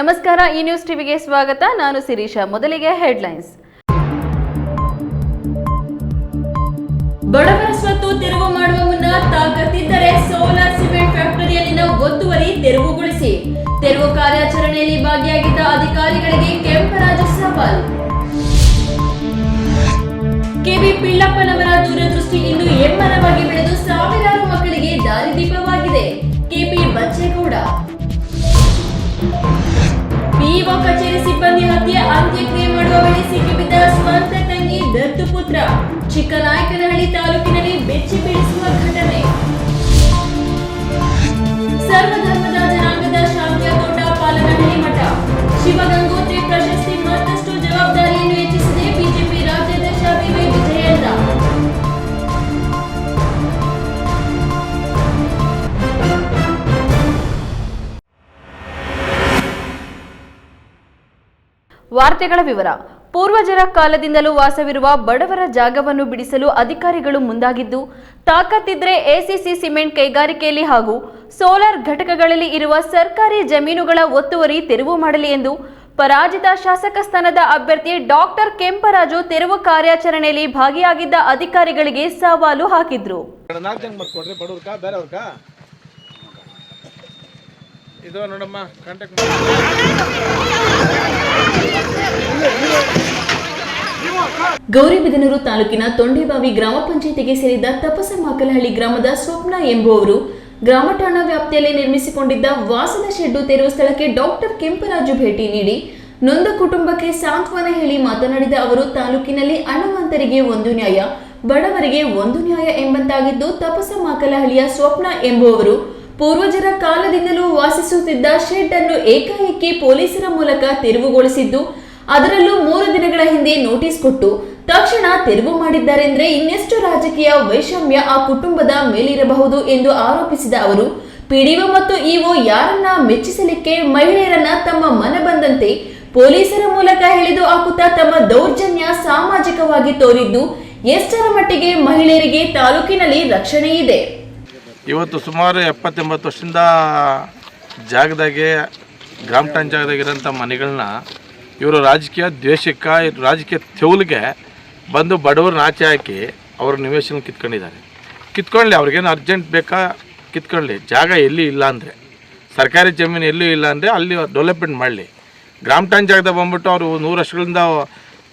ನಮಸ್ಕಾರ, ಈ ನ್ಯೂಸ್ ಟಿವಿಗೆ ಸ್ವಾಗತ. ನಾನು ಸಿರೀಶಾ ಮೊದಲಿಗೆ ಹೆಡ್ಲೈನ್ಸ್. ಬಡವರ ಸ್ವತ್ತು ತೆರವು ಮಾಡುವ ಮುನ್ನ ತಾಕತ್ತಿದ್ದರೆ ಸೋಲಾರ್ ಸಿಮೆಂಟ್ ಫ್ಯಾಕ್ಟರಿಯಲ್ಲಿನ ಒತ್ತುವರಿ ತೆರವುಗೊಳಿಸಿ. ತೆರವು ಕಾರ್ಯಾಚರಣೆಯಲ್ಲಿ ಭಾಗಿಯಾಗಿದ್ದ ಅಧಿಕಾರಿಗಳಿಗೆ ಕೆಂಪರಾಜ ಸವಾಲ್. ಕೆವಿ ಪಿಳ್ಳಪ್ಪನವರ ದೂರದೃಷ್ಟಿ ಇಂದು ಎಮ್ಮರವಾಗಿ ಬೆಳೆದು ಸಾವಿರಾರು ಮಕ್ಕಳಿಗೆ ದಾರಿದೀಪವಾಗಿದೆ. ಕೆಪಿ ಬಚ್ಚೇಗೌಡ. ಪಿಇಒ ಕಚೇರಿ ಸಿಬ್ಬಂದಿ ಹತ್ಯೆ, ಅಂತ್ಯಕ್ರಿಯೆ ಮಾಡುವ ವೇಳೆ ಸಿಕ್ಕಿಬಿದ್ದ ಸ್ವಂತ ತಂಗಿ ದತ್ತುಪುತ್ರ ಚಿಕ್ಕನಾಯಕನಹಳ್ಳಿ ತಾಲೂಕಿನಲ್ಲಿ ಬೆಚ್ಚಿ ಬೀಳಿಸುವ ಘಟನೆ. ಸರ್ವಧರ್ಮದ ಜನಾಂಗದ ಶಾಂತಿಯ ತೋಟ ಪಾಲನಹಳ್ಳಿ ಮಠ. ಶಿವಗಂಗೋತ್ರಿ ವಾರ್ತೆಗಳ ವಿವರ. ಪೂರ್ವಜರ ಕಾಲದಿಂದಲೂ ವಾಸವಿರುವ ಬಡವರ ಜಾಗವನ್ನು ಬಿಡಿಸಲು ಅಧಿಕಾರಿಗಳು ಮುಂದಾಗಿದ್ದು, ತಾಕತ್ತಿದ್ರೆ ಎಸಿಸಿ ಸಿಮೆಂಟ್ ಕೈಗಾರಿಕೆಯಲ್ಲಿ ಹಾಗೂ ಸೋಲಾರ್ ಘಟಕಗಳಲ್ಲಿ ಇರುವ ಸರ್ಕಾರಿ ಜಮೀನುಗಳ ಒತ್ತುವರಿ ತೆರವು ಮಾಡಲಿ ಎಂದು ಪರಾಜಿತ ಶಾಸಕ ಸ್ಥಾನದ ಅಭ್ಯರ್ಥಿ ಡಾಕ್ಟರ್ ಕೆಂಪರಾಜು ತೆರವು ಕಾರ್ಯಾಚರಣೆಯಲ್ಲಿ ಭಾಗಿಯಾಗಿದ್ದ ಅಧಿಕಾರಿಗಳಿಗೆ ಸವಾಲು ಹಾಕಿದ್ರು ನಾಲ್ಕು ಜನ ಬರ್ಕೊಡ್ರಿ ಬಡವ್ರಕ ಬೇರೆಯವ್ರಕ ಇದು ನೋಡಮ್ಮ ಗೌರಿಬಿದನೂರು ತಾಲೂಕಿನ ತೊಂಡೆಬಾವಿ ಗ್ರಾಮ ಪಂಚಾಯಿತಿಗೆ ಸೇರಿದ ತಪಸಮಾಕಲಹಳ್ಳಿ ಗ್ರಾಮದ ಸ್ವಪ್ನ ಎಂಬುವವರು ಗ್ರಾಮ ಠಾಣಾ ವ್ಯಾಪ್ತಿಯಲ್ಲಿ ನಿರ್ಮಿಸಿಕೊಂಡಿದ್ದ ವಾಸದ ಶೆಡ್ಡು ತೆರವು ಸ್ಥಳಕ್ಕೆ ಡಾಕ್ಟರ್ ಕೆಂಪರಾಜು ಭೇಟಿ ನೀಡಿ ನೊಂದ ಕುಟುಂಬಕ್ಕೆ ಸಾಂತ್ವನ ಹೇಳಿ ಮಾತನಾಡಿದ ಅವರು, ತಾಲೂಕಿನಲ್ಲಿ ಹಣವಂತರಿಗೆ ಒಂದು ನ್ಯಾಯ, ಬಡವರಿಗೆ ಒಂದು ನ್ಯಾಯ ಎಂಬಂತಾಗಿದ್ದು ತಪಸಮಾಕಲಹಳ್ಳಿಯ ಸ್ವಪ್ನ ಎಂಬುವವರು ಪೂರ್ವಜರ ಕಾಲದಿಂದಲೂ ವಾಸಿಸುತ್ತಿದ್ದ ಶೆಡ್ ಅನ್ನು ಏಕಾಏಕಿ ಪೊಲೀಸರ ಮೂಲಕ ತೆರವುಗೊಳಿಸಿದ್ದು, ಅದರಲ್ಲೂ ಮೂರು ದಿನಗಳ ಹಿಂದೆ ನೋಟಿಸ್ ಕೊಟ್ಟು ತಕ್ಷಣ ತೆರವು ಮಾಡಿದ್ದಾರೆಂದ್ರೆ ಇನ್ನೆಷ್ಟು ರಾಜಕೀಯ ವೈಷಮ್ಯ ಆ ಕುಟುಂಬದ ಮೇಲಿರಬಹುದು ಎಂದು ಆರೋಪಿಸಿದ ಅವರು ಪಿಡಿಒ ಮತ್ತು ಇಒ ಯಾರನ್ನ ಮೆಚ್ಚಿಸಲಿಕ್ಕೆ ಮಹಿಳೆಯರನ್ನ ತಮ್ಮ ಮನ ಬಂದಂತೆ ಪೊಲೀಸರ ಮೂಲಕ ಹೇಳಿದು ಹಾಕುತ್ತಾ ತಮ್ಮ ದೌರ್ಜನ್ಯ ಸಾಮಾಜಿಕವಾಗಿ ತೋರಿದ್ದು, ಎಷ್ಟರ ಮಟ್ಟಿಗೆ ಮಹಿಳೆಯರಿಗೆ ತಾಲೂಕಿನಲ್ಲಿ ರಕ್ಷಣೆ ಇದೆ ಇವತ್ತು ಸುಮಾರು ಎಪ್ಪತ್ತೆಂಬತ್ತು ವರ್ಷದಿಂದ ಜಾಗದಾಗೆ, ಗ್ರಾಮ ಜಾಗದಾಗಿರೋಂಥ ಮನೆಗಳನ್ನ ಇವರು ರಾಜಕೀಯ ದ್ವೇಷಕ್ಕೆ, ರಾಜಕೀಯ ತೆವಲಿಗೆ ಬಂದು ಬಡವ್ರನ್ನ ಆಚೆ ಹಾಕಿ ಅವ್ರ ನಿವೇಶನ ಕಿತ್ಕೊಂಡಿದ್ದಾರೆ. ಕಿತ್ಕೊಳ್ಳಿ ಅವ್ರಿಗೇನು ಅರ್ಜೆಂಟ್ ಬೇಕಾ? ಕಿತ್ಕೊಳ್ಳಿ ಜಾಗ ಎಲ್ಲಿ ಇಲ್ಲ ಅಂದರೆ, ಸರ್ಕಾರಿ ಜಮೀನು ಎಲ್ಲೂ ಇಲ್ಲ ಅಂದರೆ ಅಲ್ಲಿ ಡೆವಲಪ್ಮೆಂಟ್ ಮಾಡಲಿ. ಗ್ರಾಮ ಟೌನ್ ಜಾಗದಾಗ ಬಂದ್ಬಿಟ್ಟು ಅವರು ನೂರು ವರ್ಷಗಳಿಂದ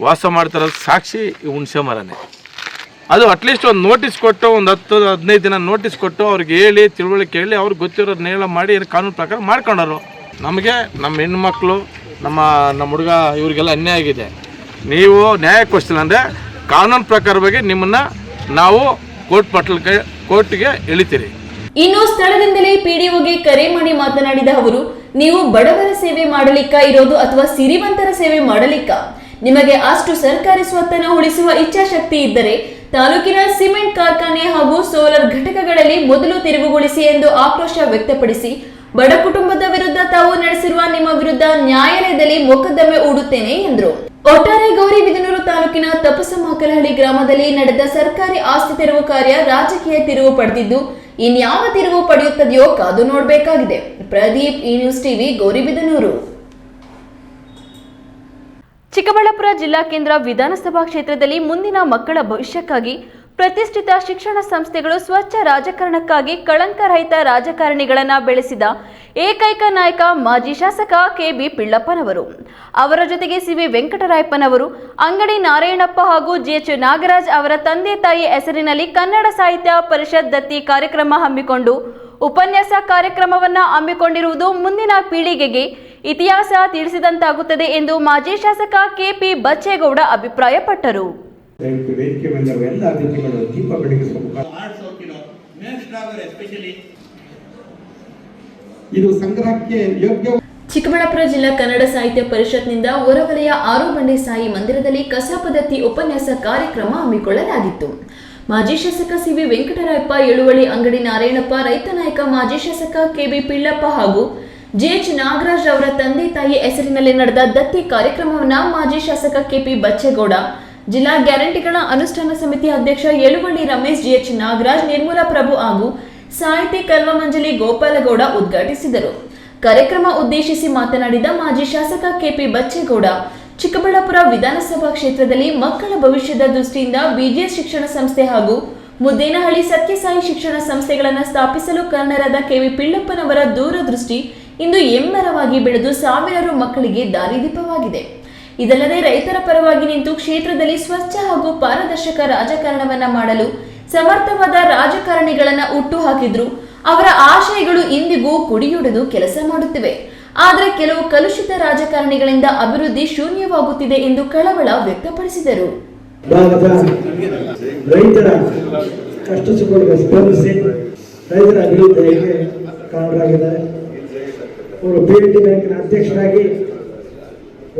ವಾಸ ಮಾಡ್ತಾರಲ್ಲ, ಸಾಕ್ಷಿ ಹುಣಸೆ ಮರನೇ. ಅದು ಅಟ್ಲೀಸ್ಟ್ ಒಂದು ನೋಟಿಸ್ ಕೊಟ್ಟು, ಒಂದು ಹತ್ತು, ಹದಿನೈದು ದಿನ ನೋಟಿಸ್ ಕೊಟ್ಟು ಅವ್ರಿಗೆ ಹೇಳಿ, ತಿಳುವಳಿಕೆ ಹೇಳಿ, ಅವ್ರು ಗೊತ್ತಿರೋದು ನೇಳ ಮಾಡಿ ಕಾನೂನು ಪ್ರಕಾರ ಮಾಡ್ಕೊಂಡರು ನಮಗೆ, ನಮ್ಮ ಹೆಣ್ಮಕ್ಳು, ನಮ್ಮ ನಮ್ಮ ಹುಡುಗ, ಇವರಿಗೆಲ್ಲ ಅನ್ಯಾಯ ಆಗಿದೆ. ನೀವು ನ್ಯಾಯ ಕೊಡಿಸಿಲ್ಲ ಅಂದರೆ ಕಾನೂನು ಪ್ರಕಾರವಾಗಿ ನಿಮ್ಮನ್ನು ನಾವು ಕೋರ್ಟ್ ಪಟ್ಲಕ್ಕೆ, ಕೋರ್ಟ್ಗೆ ಎಳಿತೀರಿ ಇನ್ನು ಸ್ಥಳದಿಂದಲೇ ಪಿಡಿಒಗೆ ಕರೆ ಮಾಡಿ ಮಾತನಾಡಿದ ಅವರು, ನೀವು ಬಡವರ ಸೇವೆ ಮಾಡಲಿಕ್ಕ ಇರೋದು ಅಥವಾ ಸಿರಿವಂತರ ಸೇವೆ ಮಾಡಲಿಕ್ಕ? ನಿಮಗೆ ಅಷ್ಟು ಸರ್ಕಾರಿ ಸ್ವತ್ತನ್ನು ಉಳಿಸುವ ಇಚ್ಛಾಶಕ್ತಿ ಇದ್ದರೆ ತಾಲೂಕಿನ ಸಿಮೆಂಟ್ ಕಾರ್ಖಾನೆ ಹಾಗೂ ಸೋಲಾರ್ ಘಟಕಗಳಲ್ಲಿ ಮೊದಲು ತಿರುವುಗೊಳಿಸಿ ಎಂದು ಆಕ್ರೋಶ ವ್ಯಕ್ತಪಡಿಸಿ, ಬಡ ಕುಟುಂಬದ ವಿರುದ್ಧ ತಾವು ನಡೆಸಿರುವ ನಿಮ್ಮ ವಿರುದ್ಧ ನ್ಯಾಯಾಲಯದಲ್ಲಿ ಮೊಕದ್ದಮೆ ಹೂಡುತ್ತೇನೆ ಎಂದರು. ಒಟ್ಟಾರೆ ಗೌರಿಬಿದನೂರು ತಾಲೂಕಿನ ತಪಸಮಾಕಲಹಳ್ಳಿ ಗ್ರಾಮದಲ್ಲಿ ನಡೆದ ಸರ್ಕಾರಿ ಆಸ್ತಿ ತೆರವು ಕಾರ್ಯ ರಾಜಕೀಯ ತಿರುವು ಪಡೆದಿದ್ದು, ಇನ್ಯಾವ ತಿರುವು ಪಡೆಯುತ್ತದೆಯೋ ಕಾದು ನೋಡಬೇಕಾಗಿದೆ. Pradeep E news TV, Gauribidanur. Chikkaballapur ಜಿಲ್ಲಾ ಕೇಂದ್ರ ವಿಧಾನಸಭಾ ಕ್ಷೇತ್ರದಲ್ಲಿ ಮುಂದಿನ ಮಕ್ಕಳ ಭವಿಷ್ಯಕ್ಕಾಗಿ ಪ್ರತಿಷ್ಠಿತ ಶಿಕ್ಷಣ ಸಂಸ್ಥೆಗಳು ಸ್ವಚ್ಛ ರಾಜಕಾರಣಕ್ಕಾಗಿ ಕಳಂಕರಹಿತ ರಾಜಕಾರಣಿಗಳನ್ನು ಬೆಳೆಸಿದ ಏಕೈಕ ನಾಯಕ ಮಾಜಿ ಶಾಸಕ ಕೆಬಿ ಪಿಳ್ಳಪ್ಪನವರು. ಅವರ ಜೊತೆಗೆ ಸಿವಿ ವೆಂಕಟರಾಯಪ್ಪನವರು, ಅಂಗಡಿ ನಾರಾಯಣಪ್ಪ ಹಾಗೂ ಜಿಎಚ್ ನಾಗರಾಜ್ ಅವರ ತಂದೆ ತಾಯಿ ಹೆಸರಿನಲ್ಲಿ ಕನ್ನಡ ಸಾಹಿತ್ಯ ಪರಿಷತ್ ದತ್ತಿ ಕಾರ್ಯಕ್ರಮ ಹಮ್ಮಿಕೊಂಡು ಉಪನ್ಯಾಸ ಕಾರ್ಯಕ್ರಮವನ್ನು ಹಮ್ಮಿಕೊಂಡಿರುವುದು ಮುಂದಿನ ಪೀಳಿಗೆಗೆ ಇತಿಹಾಸ ತಿಳಿಸಿದಂತಾಗುತ್ತದೆ ಎಂದು ಮಾಜಿ ಶಾಸಕ ಕೆಪಿ ಬಚ್ಚೇಗೌಡ ಅಭಿಪ್ರಾಯಪಟ್ಟರು. ಇದು ಸಂಗ್ರಹಕ್ಕೆ ಯೋಗ್ಯ ಚಿಕ್ಕಬಳ್ಳಾಪುರ ಜಿಲ್ಲಾ ಕನ್ನಡ ಸಾಹಿತ್ಯ ಪರಿಷತ್ನಿಂದ ಹೊರವಲಯ ಆರು ಬಂಡೆ ಸಾಯಿ ಮಂದಿರದಲ್ಲಿ ಕಸ ಪದ್ಧತಿ ಉಪನ್ಯಾಸ ಕಾರ್ಯಕ್ರಮ ಹಮ್ಮಿಕೊಳ್ಳಲಾಗಿತ್ತು. ಮಾಜಿ ಶಾಸಕ ಸಿವಿ ವೆಂಕಟರಾಯಪ್ಪ, ಏಳುವಳಿ ಅಂಗಡಿ ನಾರಾಯಣಪ್ಪ, ರೈತ ನಾಯಕ ಮಾಜಿ ಶಾಸಕ ಕೆಬಿ ಪಿಳ್ಳಪ್ಪ ಹಾಗೂ ಜೆಎಚ್ ನಾಗರಾಜ್ ಅವರ ತಂದೆ ತಾಯಿ ಹೆಸರಿನಲ್ಲಿ ನಡೆದ ದತ್ತಿ ಕಾರ್ಯಕ್ರಮವನ್ನು ಮಾಜಿ ಶಾಸಕ ಕೆಪಿ ಬಚ್ಚೇಗೌಡ, ಜಿಲ್ಲಾ ಗ್ಯಾರಂಟಿಗಳ ಅನುಷ್ಠಾನ ಸಮಿತಿ ಅಧ್ಯಕ್ಷ ಯಳುವಳ್ಳಿ ರಮೇಶ್, ಜಿಎಚ್ ನಾಗರಾಜ್, ನಿರ್ಮೂಲ ಪ್ರಭು ಹಾಗೂ ಸಾಹಿತಿ ಕಲ್ವಮಂಜಲಿ ಗೋಪಾಲಗೌಡ ಉದ್ಘಾಟಿಸಿದರು. ಕಾರ್ಯಕ್ರಮ ಉದ್ದೇಶಿಸಿ ಮಾತನಾಡಿದ ಮಾಜಿ ಶಾಸಕ ಕೆಪಿ ಬಚ್ಚೇಗೌಡ ಚಿಕ್ಕಬಳ್ಳಾಪುರ ವಿಧಾನಸಭಾ ಕ್ಷೇತ್ರದಲ್ಲಿ ಮಕ್ಕಳ ಭವಿಷ್ಯದ ದೃಷ್ಟಿಯಿಂದ ಬಿಜಿಎಸ್ ಶಿಕ್ಷಣ ಸಂಸ್ಥೆ ಹಾಗೂ ಮುದ್ದೇನಹಳ್ಳಿ ಸತ್ಯಸಾಯಿ ಶಿಕ್ಷಣ ಸಂಸ್ಥೆಗಳನ್ನು ಸ್ಥಾಪಿಸಲು ಕಾರಣರಾದ ಕೆವಿ ಪಿಳ್ಳಪ್ಪನವರ ದೂರದೃಷ್ಟಿ ಇಂದು ಎಮ್ಮರವಾಗಿ ಬೆಳೆದು ಸಾವಿರಾರು ಮಕ್ಕಳಿಗೆ ದಾರಿದೀಪವಾಗಿದೆ. ಇದಲ್ಲದೆ ರೈತರ ಪರವಾಗಿ ನಿಂತು ಕ್ಷೇತ್ರದಲ್ಲಿ ಸ್ವಚ್ಛ ಹಾಗೂ ಪಾರದರ್ಶಕ ರಾಜಕಾರಣವನ್ನ ಮಾಡಲು ಸಮರ್ಥವಾದ ರಾಜಕಾರಣಿಗಳನ್ನ ಹುಟ್ಟು ಹಾಕಿದ್ರು. ಅವರ ಆಶಯಗಳು ಇಂದಿಗೂ ಕುಡಿಯೊಡೆದು ಕೆಲಸ ಮಾಡುತ್ತಿವೆ. ಆದರೆ ಕೆಲವು ಕಲುಷಿತ ರಾಜಕಾರಣಿಗಳಿಂದ ಅಭಿವೃದ್ಧಿ ಶೂನ್ಯವಾಗುತ್ತಿದೆ ಎಂದು ಕಳವಳ ವ್ಯಕ್ತಪಡಿಸಿದರು. ರೈತರ ಕಷ್ಟ ಸುಖಗಳಿಗೆ ಸ್ಪಂದಿಸಿ ರೈತರ ಅಭಿವೃದ್ಧಿಗೆ ಕಾರಣರಾಗಿದ್ದಾರೆ. ಅವರು ಪಿ ಬ್ಯಾಂಕಿನ ಅಧ್ಯಕ್ಷರಾಗಿ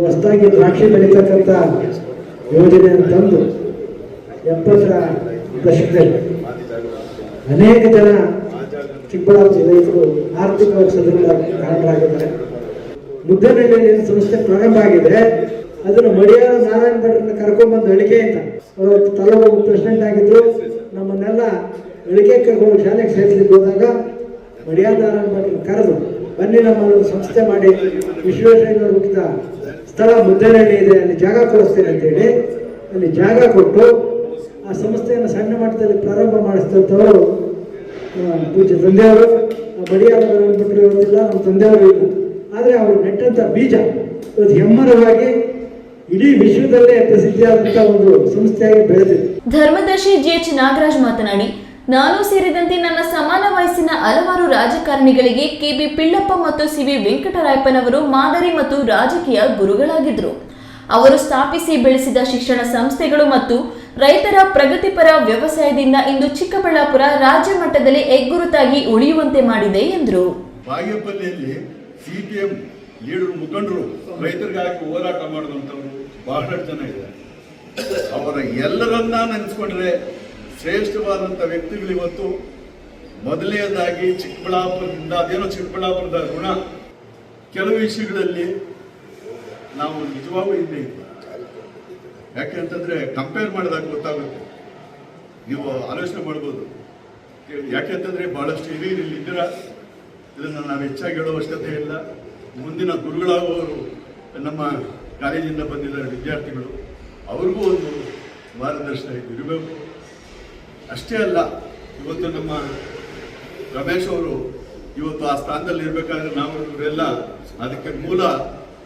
ಹೊಸದಾಗಿ ದ್ರಾಕ್ಷಿ ಬೆಳೀತಕ್ಕಂಥ ಯೋಜನೆಯನ್ನು ತಂದು ಎಪ್ಪತ್ತರ ದಶಕದಲ್ಲಿ ಅನೇಕ ಜನ ಚಿಕ್ಕಬಳ್ಳಾಪುರ ರೈತರು ಆರ್ಥಿಕವಾಗಿ ಸದೃಢ ಕಾರಣರಾಗಿದ್ದಾರೆ. ಮುದ್ದನಹಳ್ಳಿಯಲ್ಲಿ ಏನು ಸಂಸ್ಥೆ ಪ್ರಾರಂಭ ಆಗಿದೆ ಅದನ್ನು ಮಡಿಯಾಳ ನಾರಾಯಣ ಭಟ್ರನ್ನ ಕರ್ಕೊಂಡ್ಬಂದು ಅಂತ ಅವರು ತಾಲೂಕು ಪ್ರೆಸಿಡೆಂಟ್ ಆಗಿದ್ರು. ನಮ್ಮನ್ನೆಲ್ಲ ಅಳಿಕೆ ಕರ್ಕೊಂಡು ಶಾಲೆಗೆ ಸೇರಿಸ್ಲಿಕ್ಕೆ ಹೋದಾಗ ಮಡಿಯಾರ ನಾರಾಯಣ ಕರೆದು, ಬನ್ನಿ ನಮ್ಮ ಒಂದು ಸಂಸ್ಥೆ ಮಾಡಿ. ವಿಶ್ವೇಶ್ವರಯ್ಯನವರು ಹುಟ್ಟಿದ ಸ್ಥಳ ಮುದ್ದನಹಳ್ಳಿ ಇದೆ, ಅಲ್ಲಿ ಜಾಗ ಕೊಡಿಸ್ತೇನೆ ಅಂತೇಳಿ ಅಲ್ಲಿ ಜಾಗ ಕೊಟ್ಟು ಆ ಸಂಸ್ಥೆಯನ್ನು ಸಣ್ಣ ಮಟ್ಟದಲ್ಲಿ ಪ್ರಾರಂಭ ಮಾಡಿಸಿದಂಥವರು ಪೂಜೆ ತಂದೆಯವರು. ಬಡಿಯಾರ ಬಿಟ್ಟರು ಇವತ್ತಿಲ್ಲ, ನಮ್ಮ ತಂದೆಯವರು ಇಲ್ಲ. ಆದರೆ ಅವರು ನೆಟ್ಟಂಥ ಬೀಜ. ಇವತ್ತು ಹೆಮ್ಮರವಾಗಿ ಇಡೀ ವಿಶ್ವದಲ್ಲೇ ಪ್ರಸಿದ್ಧಿಯಾದಂಥ ಒಂದು ಸಂಸ್ಥೆಯಾಗಿ ಬೆಳೆದಿದೆ. ಧರ್ಮದರ್ಶಿ ಜಿಎಚ್ ನಾಗರಾಜ್ ಮಾತನಾಡಿ ನಾನು ಸೇರಿದಂತೆ ನನ್ನ ಸಮಾನ ವಯಸ್ಸಿನ ಹಲವಾರು ರಾಜಕಾರಣಿಗಳಿಗೆ ಕೆಬಿ ಪಿಳ್ಳಪ್ಪ ಮತ್ತು ಸಿವಿ ವೆಂಕಟರಾಯಪ್ಪನವರು ಮಾದರಿ ಮತ್ತು ರಾಜಕೀಯ ಗುರುಗಳಾಗಿದ್ದರು. ಅವರು ಸ್ಥಾಪಿಸಿ ಬೆಳೆಸಿದ ಶಿಕ್ಷಣ ಸಂಸ್ಥೆಗಳು ಮತ್ತು ರೈತರ ಪ್ರಗತಿಪರ ವ್ಯವಸಾಯದಿಂದ ಇಂದು ಚಿಕ್ಕಬಳ್ಳಾಪುರ ರಾಜ್ಯ ಮಟ್ಟದಲ್ಲಿ ಹೆಗ್ಗುರುತಾಗಿ ಉಳಿಯುವಂತೆ ಮಾಡಿದೆ ಎಂದರು. ಬಾಗೇಪಲ್ಲಿಯಲ್ಲಿ ಸಿ ಪಿ ಎಂ ಲೀಡರ್ ಮುಖಂಡರು ರೈತರಿಗಾಗಿ ಹೋರಾಟ ಮಾಡಿದಂಥವ್ರು ಬಹಳಷ್ಟು ಜನ ಇದ್ದಾರೆ. ಅವರ ಎಲ್ಲರನ್ನ ನೆನೆಸ್ಕೊಂಡ್ರೆ ಶ್ರೇಷ್ಠವಾದಂಥ ವ್ಯಕ್ತಿಗಳು ಇವತ್ತು ಮೊದಲನೇದಾಗಿ ಚಿಕ್ಕಬಳ್ಳಾಪುರದಿಂದ, ಅದೇನೋ ಚಿಕ್ಕಬಳ್ಳಾಪುರದ ಋಣ. ಕೆಲವು ವಿಷಯಗಳಲ್ಲಿ ನಾವು ನಿಜವಾಗೂ ಹಿಂದೆ ಯಾಕೆ ಅಂತಂದ್ರೆ ಕಂಪೇರ್ ಮಾಡಿದಾಗ ಗೊತ್ತಾಗುತ್ತೆ. ನೀವು ಆಲೋಚನೆ ಮಾಡ್ಬೋದು. ಯಾಕೆ ಅಂತಂದ್ರೆ ಬಹಳಷ್ಟು ಹಿರಿಯರು ಇಲ್ಲಿ ಇದ್ದೀರ ಇದನ್ನು ನಾವು ಹೆಚ್ಚಾಗಿ ಹೇಳುವ ಅವಶ್ಯಕತೆ ಇಲ್ಲ. ಮುಂದಿನ ಗುರುಗಳಾಗುವವರು ನಮ್ಮ ಕಾಲೇಜಿಂದ ಬಂದಿದ್ದಾರೆ ವಿದ್ಯಾರ್ಥಿಗಳು. ಅವ್ರಿಗೂ ಒಂದು ಮಾರ್ಗದರ್ಶನ ಇರಬೇಕು. ಅಷ್ಟೇ ಅಲ್ಲ, ಇವತ್ತು ನಮ್ಮ ರಮೇಶ್ ಅವರು ಇವತ್ತು ಆ ಸ್ಥಾನದಲ್ಲಿ ಇರಬೇಕಾದ್ರೆ ನಾವು ಇವರೆಲ್ಲ ಅದಕ್ಕೆ ಮೂಲ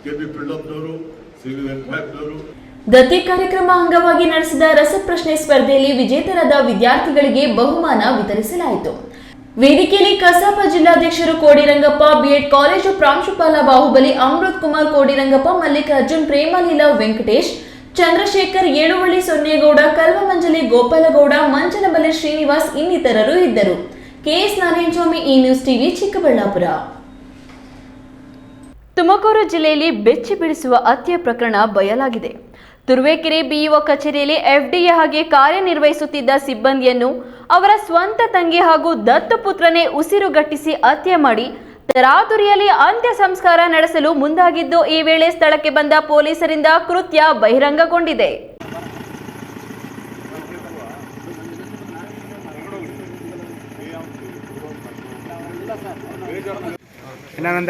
ಕೆ ಬಿ ಪಿಳ್ಳಪ್ಪನವರು ಸಿ ವಿ ವೆಂಕಟರಾಯಪ್ಪನವರು ದತ್ತಿ ಕಾರ್ಯಕ್ರಮ ಅಂಗವಾಗಿ ನಡೆಸಿದ ರಸಪ್ರಶ್ನೆ ಸ್ಪರ್ಧೆಯಲ್ಲಿ ವಿಜೇತರಾದ ವಿದ್ಯಾರ್ಥಿಗಳಿಗೆ ಬಹುಮಾನ ವಿತರಿಸಲಾಯಿತು. ವೇದಿಕೆಯಲ್ಲಿ ಕಸಾಪ ಜಿಲ್ಲಾಧ್ಯಕ್ಷರು ಕೋಡಿರಂಗಪ್ಪ ಬಿಎಡ್ ಕಾಲೇಜು ಪ್ರಾಂಶುಪಾಲ ಬಾಹುಬಲಿ, ಅಮೃತ್ ಕುಮಾರ್ ಕೋಡಿರಂಗಪ್ಪ, ಮಲ್ಲಿಕಾರ್ಜುನ್, ಪ್ರೇಮಲೀಲಾ ವೆಂಕಟೇಶ್, ಚಂದ್ರಶೇಖರ್ ಏಳುವಳ್ಳಿ ಸೊನ್ನೇಗೌಡ, ಕಲ್ವಮಂಜಲಿ ಗೋಪಾಲಗೌಡ ಮಂಚನಬಲೆ ಶ್ರೀನಿವಾಸ್ ಇನ್ನಿತರರು ಇದ್ದರು. ಕೆಎಸ್ ನಾರಾಯಣಸ್ವಾಮಿ ಈ ನ್ಯೂಸ್ ಟಿವಿ ಚಿಕ್ಕಬಳ್ಳಾಪುರ. ತುಮಕೂರು ಜಿಲ್ಲೆಯಲ್ಲಿ ಬೆಚ್ಚಿ ಬಿಡಿಸುವ ಹತ್ಯೆ ಪ್ರಕರಣ ಬಯಲಾಗಿದೆ. ತುರುವೇಕೆರೆ ಬಿಇಒ ಕಚೇರಿಯಲ್ಲಿ ಎಫ್ಡಿಎ ಹಾಗೆ ಕಾರ್ಯನಿರ್ವಹಿಸುತ್ತಿದ್ದ ಸಿಬ್ಬಂದಿಯನ್ನು ಅವರ ಸ್ವಂತ ತಂಗಿ ಹಾಗೂ ದತ್ತು ಪುತ್ರನೇ ಉಸಿರುಗಟ್ಟಿಸಿ ಹತ್ಯೆ ಮಾಡಿ ತರಾತುರಿಯಲ್ಲಿ ಅಂತ್ಯ ಸಂಸ್ಕಾರ ನಡೆಸಲು ಮುಂದಾಗಿದ್ದು ಈ ವೇಳೆ ಸ್ಥಳಕ್ಕೆ ಬಂದ ಪೊಲೀಸರಿಂದ ಕೃತ್ಯ ಬಹಿರಂಗಗೊಂಡಿದೆ. ಏನಾನಂದ?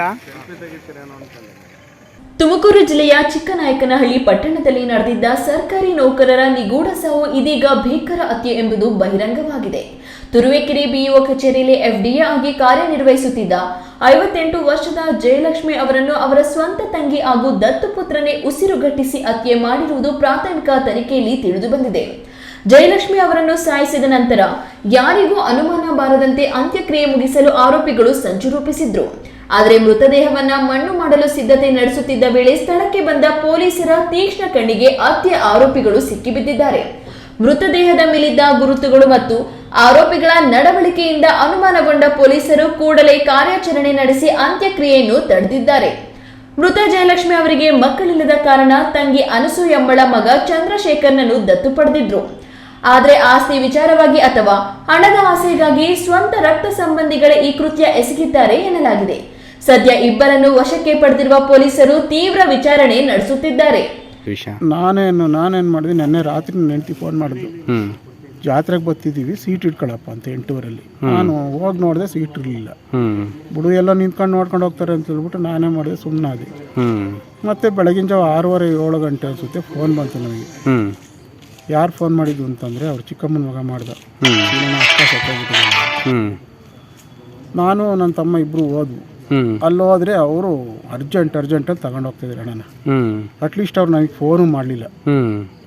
ತುಮಕೂರು ಜಿಲ್ಲೆಯ ಚಿಕ್ಕನಾಯಕನಹಳ್ಳಿ ಪಟ್ಟಣದಲ್ಲಿ ನಡೆದಿದ್ದ ಸರ್ಕಾರಿ ನೌಕರರ ನಿಗೂಢ ಸಾವು ಇದೀಗ ಭೀಕರ ಹತ್ಯೆ ಎಂಬುದು ಬಹಿರಂಗವಾಗಿದೆ. ತುರುವೇಕೆರೆ ಬಿಇಒ ಕಚೇರಿಯಲ್ಲಿ ಎಫ್ಡಿಎ ಆಗಿ ಕಾರ್ಯನಿರ್ವಹಿಸುತ್ತಿದ್ದ ಐವತ್ತೆಂಟು ವರ್ಷದ ಜಯಲಕ್ಷ್ಮಿ ಅವರನ್ನು ಅವರ ಸ್ವಂತ ತಂಗಿ ಹಾಗೂ ದತ್ತುಪುತ್ರನೇ ಉಸಿರುಗಟ್ಟಿಸಿ ಹತ್ಯೆ ಮಾಡಿರುವುದು ಪ್ರಾಥಮಿಕ ತನಿಖೆಯಲ್ಲಿ ತಿಳಿದುಬಂದಿದೆ ಜಯಲಕ್ಷ್ಮಿ ಅವರನ್ನು ಸಾಯಿಸಿದ ನಂತರ ಯಾರಿಗೂ ಅನುಮಾನ ಬಾರದಂತೆ ಅಂತ್ಯಕ್ರಿಯೆ ಮುಗಿಸಲು ಆರೋಪಿಗಳು ಸಂಚು ರೂಪಿಸಿದ್ರು. ಆದರೆ ಮೃತದೇಹವನ್ನ ಮಣ್ಣು ಮಾಡಲು ಸಿದ್ಧತೆ ನಡೆಸುತ್ತಿದ್ದ ವೇಳೆ ಸ್ಥಳಕ್ಕೆ ಬಂದ ಪೊಲೀಸರ ತೀಕ್ಷ್ಣ ಕಣ್ಣಿಗೆ ಹತ್ಯೆ ಆರೋಪಿಗಳು ಸಿಕ್ಕಿಬಿದ್ದಿದ್ದಾರೆ. ಮೃತದೇಹದ ಮೇಲಿದ್ದ ಗುರುತುಗಳು ಮತ್ತು ಆರೋಪಿಗಳ ನಡವಳಿಕೆಯಿಂದ ಅನುಮಾನಗೊಂಡ ಪೊಲೀಸರು ಕೂಡಲೇ ಕಾರ್ಯಾಚರಣೆ ನಡೆಸಿ ಅಂತ್ಯಕ್ರಿಯೆಯನ್ನು ತಡೆದಿದ್ದಾರೆ. ಮೃತ ಜಯಲಕ್ಷ್ಮಿ ಅವರಿಗೆ ಮಕ್ಕಳಿಲ್ಲದ ಕಾರಣ ತಂಗಿ ಅನಸೂಯಮ್ಮಳ ಮಗ ಚಂದ್ರಶೇಖರ್ನನ್ನು ದತ್ತು ಪಡೆದಿದ್ರು. ಆದರೆ ಆಸ್ತಿ ವಿಚಾರವಾಗಿ ಅಥವಾ ಹಣದ ಆಸೆಗಾಗಿ ಸ್ವಂತ ರಕ್ತ ಸಂಬಂಧಿಗಳೇ ಈ ಕೃತ್ಯ ಎಸಗಿದ್ದಾರೆ ಎನ್ನಲಾಗಿದೆ. ಸದ್ಯ ಇಬ್ಬರನ್ನು ವಶಕ್ಕೆ ಪಡೆದಿರುವ ಪೊಲೀಸರು ತೀವ್ರ ವಿಚಾರಣೆ ನಡೆಸುತ್ತಿದ್ದಾರೆ. ನಾನೇನು ನಾನೇನು ಮಾಡಿದೆ ನೆನ್ನೆ ರಾತ್ರಿ ಹೆಂಡ್ತಿ ಫೋನ್ ಮಾಡಿದ್ವಿ ಜಾತ್ರೆಗೆ ಬರ್ತಿದ್ದೀವಿ ಸೀಟ್ ಇಟ್ಕೊಳಪ್ಪ ಅಂತ ಎಂಟೂವರಲ್ಲಿ. ನಾನು ಹೋಗಿ ನೋಡಿದೆ ಸೀಟ್ ಇರಲಿಲ್ಲ. ಹ್ಮ್. ಬಿಡು ಎಲ್ಲ ನಿಂತ್ಕೊಂಡು ನೋಡ್ಕೊಂಡು ಹೋಗ್ತಾರೆ ಅಂತ ಹೇಳ್ಬಿಟ್ಟು ನಾನೇ ಮಾಡಿದೆ ಸುಮ್ಮನಾದೆ ಮತ್ತೆ ಬೆಳಗಿನ ಜಾವ ಆರೂವರೆ ಏಳು ಗಂಟೆ ಅನ್ಸುತ್ತೆ ಫೋನ್ ಬಂತು ನನಗೆ ಯಾರು ಫೋನ್ ಮಾಡಿದ್ದು ಅಂತಂದರೆ ಅವ್ರು ಚಿಕ್ಕಮ್ಮನ ಮಗ ಮಾಡ್ದ. ಹ್ಞೂ ನಾನು ನನ್ನ ತಮ್ಮ ಇಬ್ಬರು ಹೋದ್ವು. ಅಲ್ಲಿ ಹೋದರೆ ಅವರು ಅರ್ಜೆಂಟ್ ಅರ್ಜೆಂಟಲ್ಲಿ ತಗೊಂಡು ಹೋಗ್ತಿದ್ರು ಹ್ಞೂ ಅಟ್ಲೀಸ್ಟ್ ಅವ್ರು ನನಗೆ ಫೋನು ಮಾಡಲಿಲ್ಲ.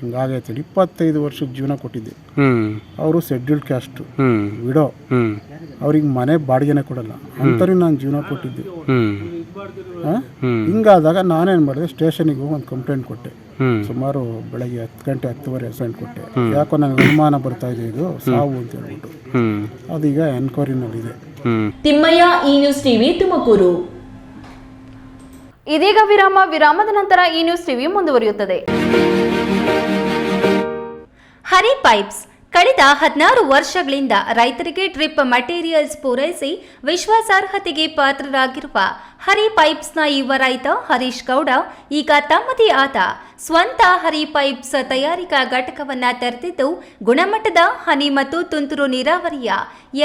ಹಿಂಗಾಗೈತೆ. ಇಪ್ಪತ್ತೈದು ವರ್ಷದ ಜೀವನ ಕೊಟ್ಟಿದ್ದೆ. ಅವರು ಶೆಡ್ಯೂಲ್ಡ್ ಕ್ಯಾಸ್ಟ್ ವಿಡೋ. ಅವ್ರಿಗೆ ಮನೆ ಬಾಡಿಗೆನೆ ಕೊಡಲ್ಲ. ಅಂಥವ್ರಿಗೆ ನಾನು ಜೀವನ ಕೊಟ್ಟಿದ್ದೆ? ಹಿಂಗಾದಾಗ ನಾನೇನು ಮಾಡಿದೆ ಸ್ಟೇಷನಿಗೆ ಹೋಗಿ ಒಂದು ಕಂಪ್ಲೇಂಟ್ ಕೊಟ್ಟೆ. ಸುಮಾರು ಬೆಳಗ್ಗೆ ಹತ್ತು ಗಂಟೆ ಹತ್ತುವರೆ ಅಸೈಂಟ್ ಕೊಟ್ಟೆ. ಯಾಕೋ ನನಗೆ ಅನುಮಾನ ಬರ್ತಾ ಇದೆ ಇದು ಸಾವು ಅಂತ ಹೇಳ್ಬಿಟ್ಟು. ಅದೀಗ ಎನ್ಕ್ವೈರಿನಲ್ಲಿದೆ ನೋಡಿದೆ ತಿಮ್ಮಯ್ಯ ಈ ನ್ಯೂಸ್ ಟಿವಿ ತುಮಕೂರು. ಇದೀಗ ವಿರಾಮ ವಿರಾಮದ ನಂತರ ಈ ನ್ಯೂಸ್ ಟಿವಿ ಮುಂದುವರಿಯುತ್ತದೆ. ಹರಿ ಪೈಪ್ಸ್ ಕಳೆದ ಹದಿನಾರು ವರ್ಷಗಳಿಂದ ರೈತರಿಗೆ ಡ್ರಿಪ್ ಮಟೀರಿಯಲ್ಸ್ ಪೂರೈಸಿ ವಿಶ್ವಾಸಾರ್ಹತೆಗೆ ಪಾತ್ರರಾಗಿರುವ ಹರಿ ಪೈಪ್ಸ್ನ ಯುವ ರೈತ ಹರೀಶ್ ಗೌಡ, ಈಗ ತಮ್ಮದೇ ಆದ ಸ್ವಂತ ಹರಿ ಪೈಪ್ಸ್ ತಯಾರಿಕಾ ಘಟಕವನ್ನ ತೆರೆದಿದ್ದು, ಗುಣಮಟ್ಟದ ಹನಿ ಮತ್ತು ತುಂತುರು ನೀರಾವರಿಯ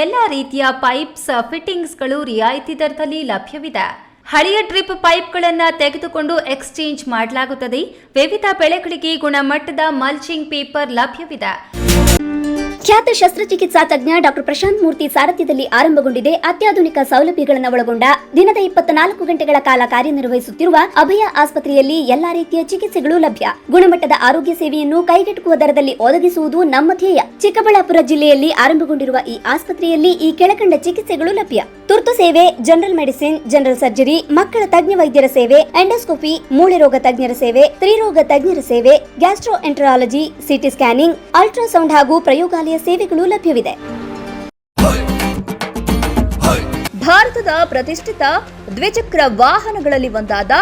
ಎಲ್ಲ ರೀತಿಯ ಪೈಪ್ಸ್, ಫಿಟ್ಟಿಂಗ್ಸ್ಗಳು ರಿಯಾಯಿತಿ ದರದಲ್ಲಿ ಲಭ್ಯವಿದೆ. ಹಳೆಯ ಡ್ರಿಪ್ ಪೈಪ್ಗಳನ್ನು ತೆಗೆದುಕೊಂಡು ಎಕ್ಸ್ಚೇಂಜ್ ಮಾಡಲಾಗುತ್ತದೆ. ವಿವಿಧ ಬೆಳೆಗಳಿಗೆ ಗುಣಮಟ್ಟದ ಮಲ್ಚಿಂಗ್ ಪೇಪರ್ ಲಭ್ಯವಿದೆ. ಖ್ಯಾತ ಶಸ್ತ್ರಚಿಕಿತ್ಸಾ ತಜ್ಞ ಡಾಕ್ಟರ್ ಪ್ರಶಾಂತ್ ಮೂರ್ತಿ ಸಾರಥ್ಯದಲ್ಲಿ ಆರಂಭಗೊಂಡಿದೆ. ಅತ್ಯಾಧುನಿಕ ಸೌಲಭ್ಯಗಳನ್ನು ಒಳಗೊಂಡ ದಿನದ ಇಪ್ಪತ್ನಾಲ್ಕು ಗಂಟೆಗಳ ಕಾಲ ಕಾರ್ಯನಿರ್ವಹಿಸುತ್ತಿರುವ ಅಭಯ ಆಸ್ಪತ್ರೆಯಲ್ಲಿ ಎಲ್ಲಾ ರೀತಿಯ ಚಿಕಿತ್ಸೆಗಳು ಲಭ್ಯ. ಗುಣಮಟ್ಟದ ಆರೋಗ್ಯ ಸೇವೆಯನ್ನು ಕೈಗೆಟುಕುವ ದರದಲ್ಲಿ ಒದಗಿಸುವುದು ನಮ್ಮ ಧ್ಯೇಯ. ಚಿಕ್ಕಬಳ್ಳಾಪುರ ಜಿಲ್ಲೆಯಲ್ಲಿ ಆರಂಭಗೊಂಡಿರುವ ಈ ಆಸ್ಪತ್ರೆಯಲ್ಲಿ ಈ ಕೆಳಕಂಡ ಚಿಕಿತ್ಸೆಗಳು ಲಭ್ಯ. ತುರ್ತು ಸೇವೆ, ಜನರಲ್ ಮೆಡಿಸಿನ್, ಜನರಲ್ ಸರ್ಜರಿ ಮಕ್ಕಳ ತಜ್ಞ ವೈದ್ಯರ ಸೇವೆ, ಎಂಡೋಸ್ಕೋಪಿ ಮೂಳೆ ರೋಗ ತಜ್ಞರ ಸೇವೆ, ತ್ರಿರೋಗ ತಜ್ಞರ ಸೇವೆ gastroenterology C T scanning, ultrasound ಹಾಗೂ ಪ್ರಯೋಗಾಲಯ ಸೇವೆಗಳು ಲಭ್ಯವಿದೆ. ಭಾರತದ ಪ್ರತಿಷ್ಠಿತ ದ್ವಿಚಕ್ರ ವಾಹನಗಳಲ್ಲಿ ಒಂದಾದ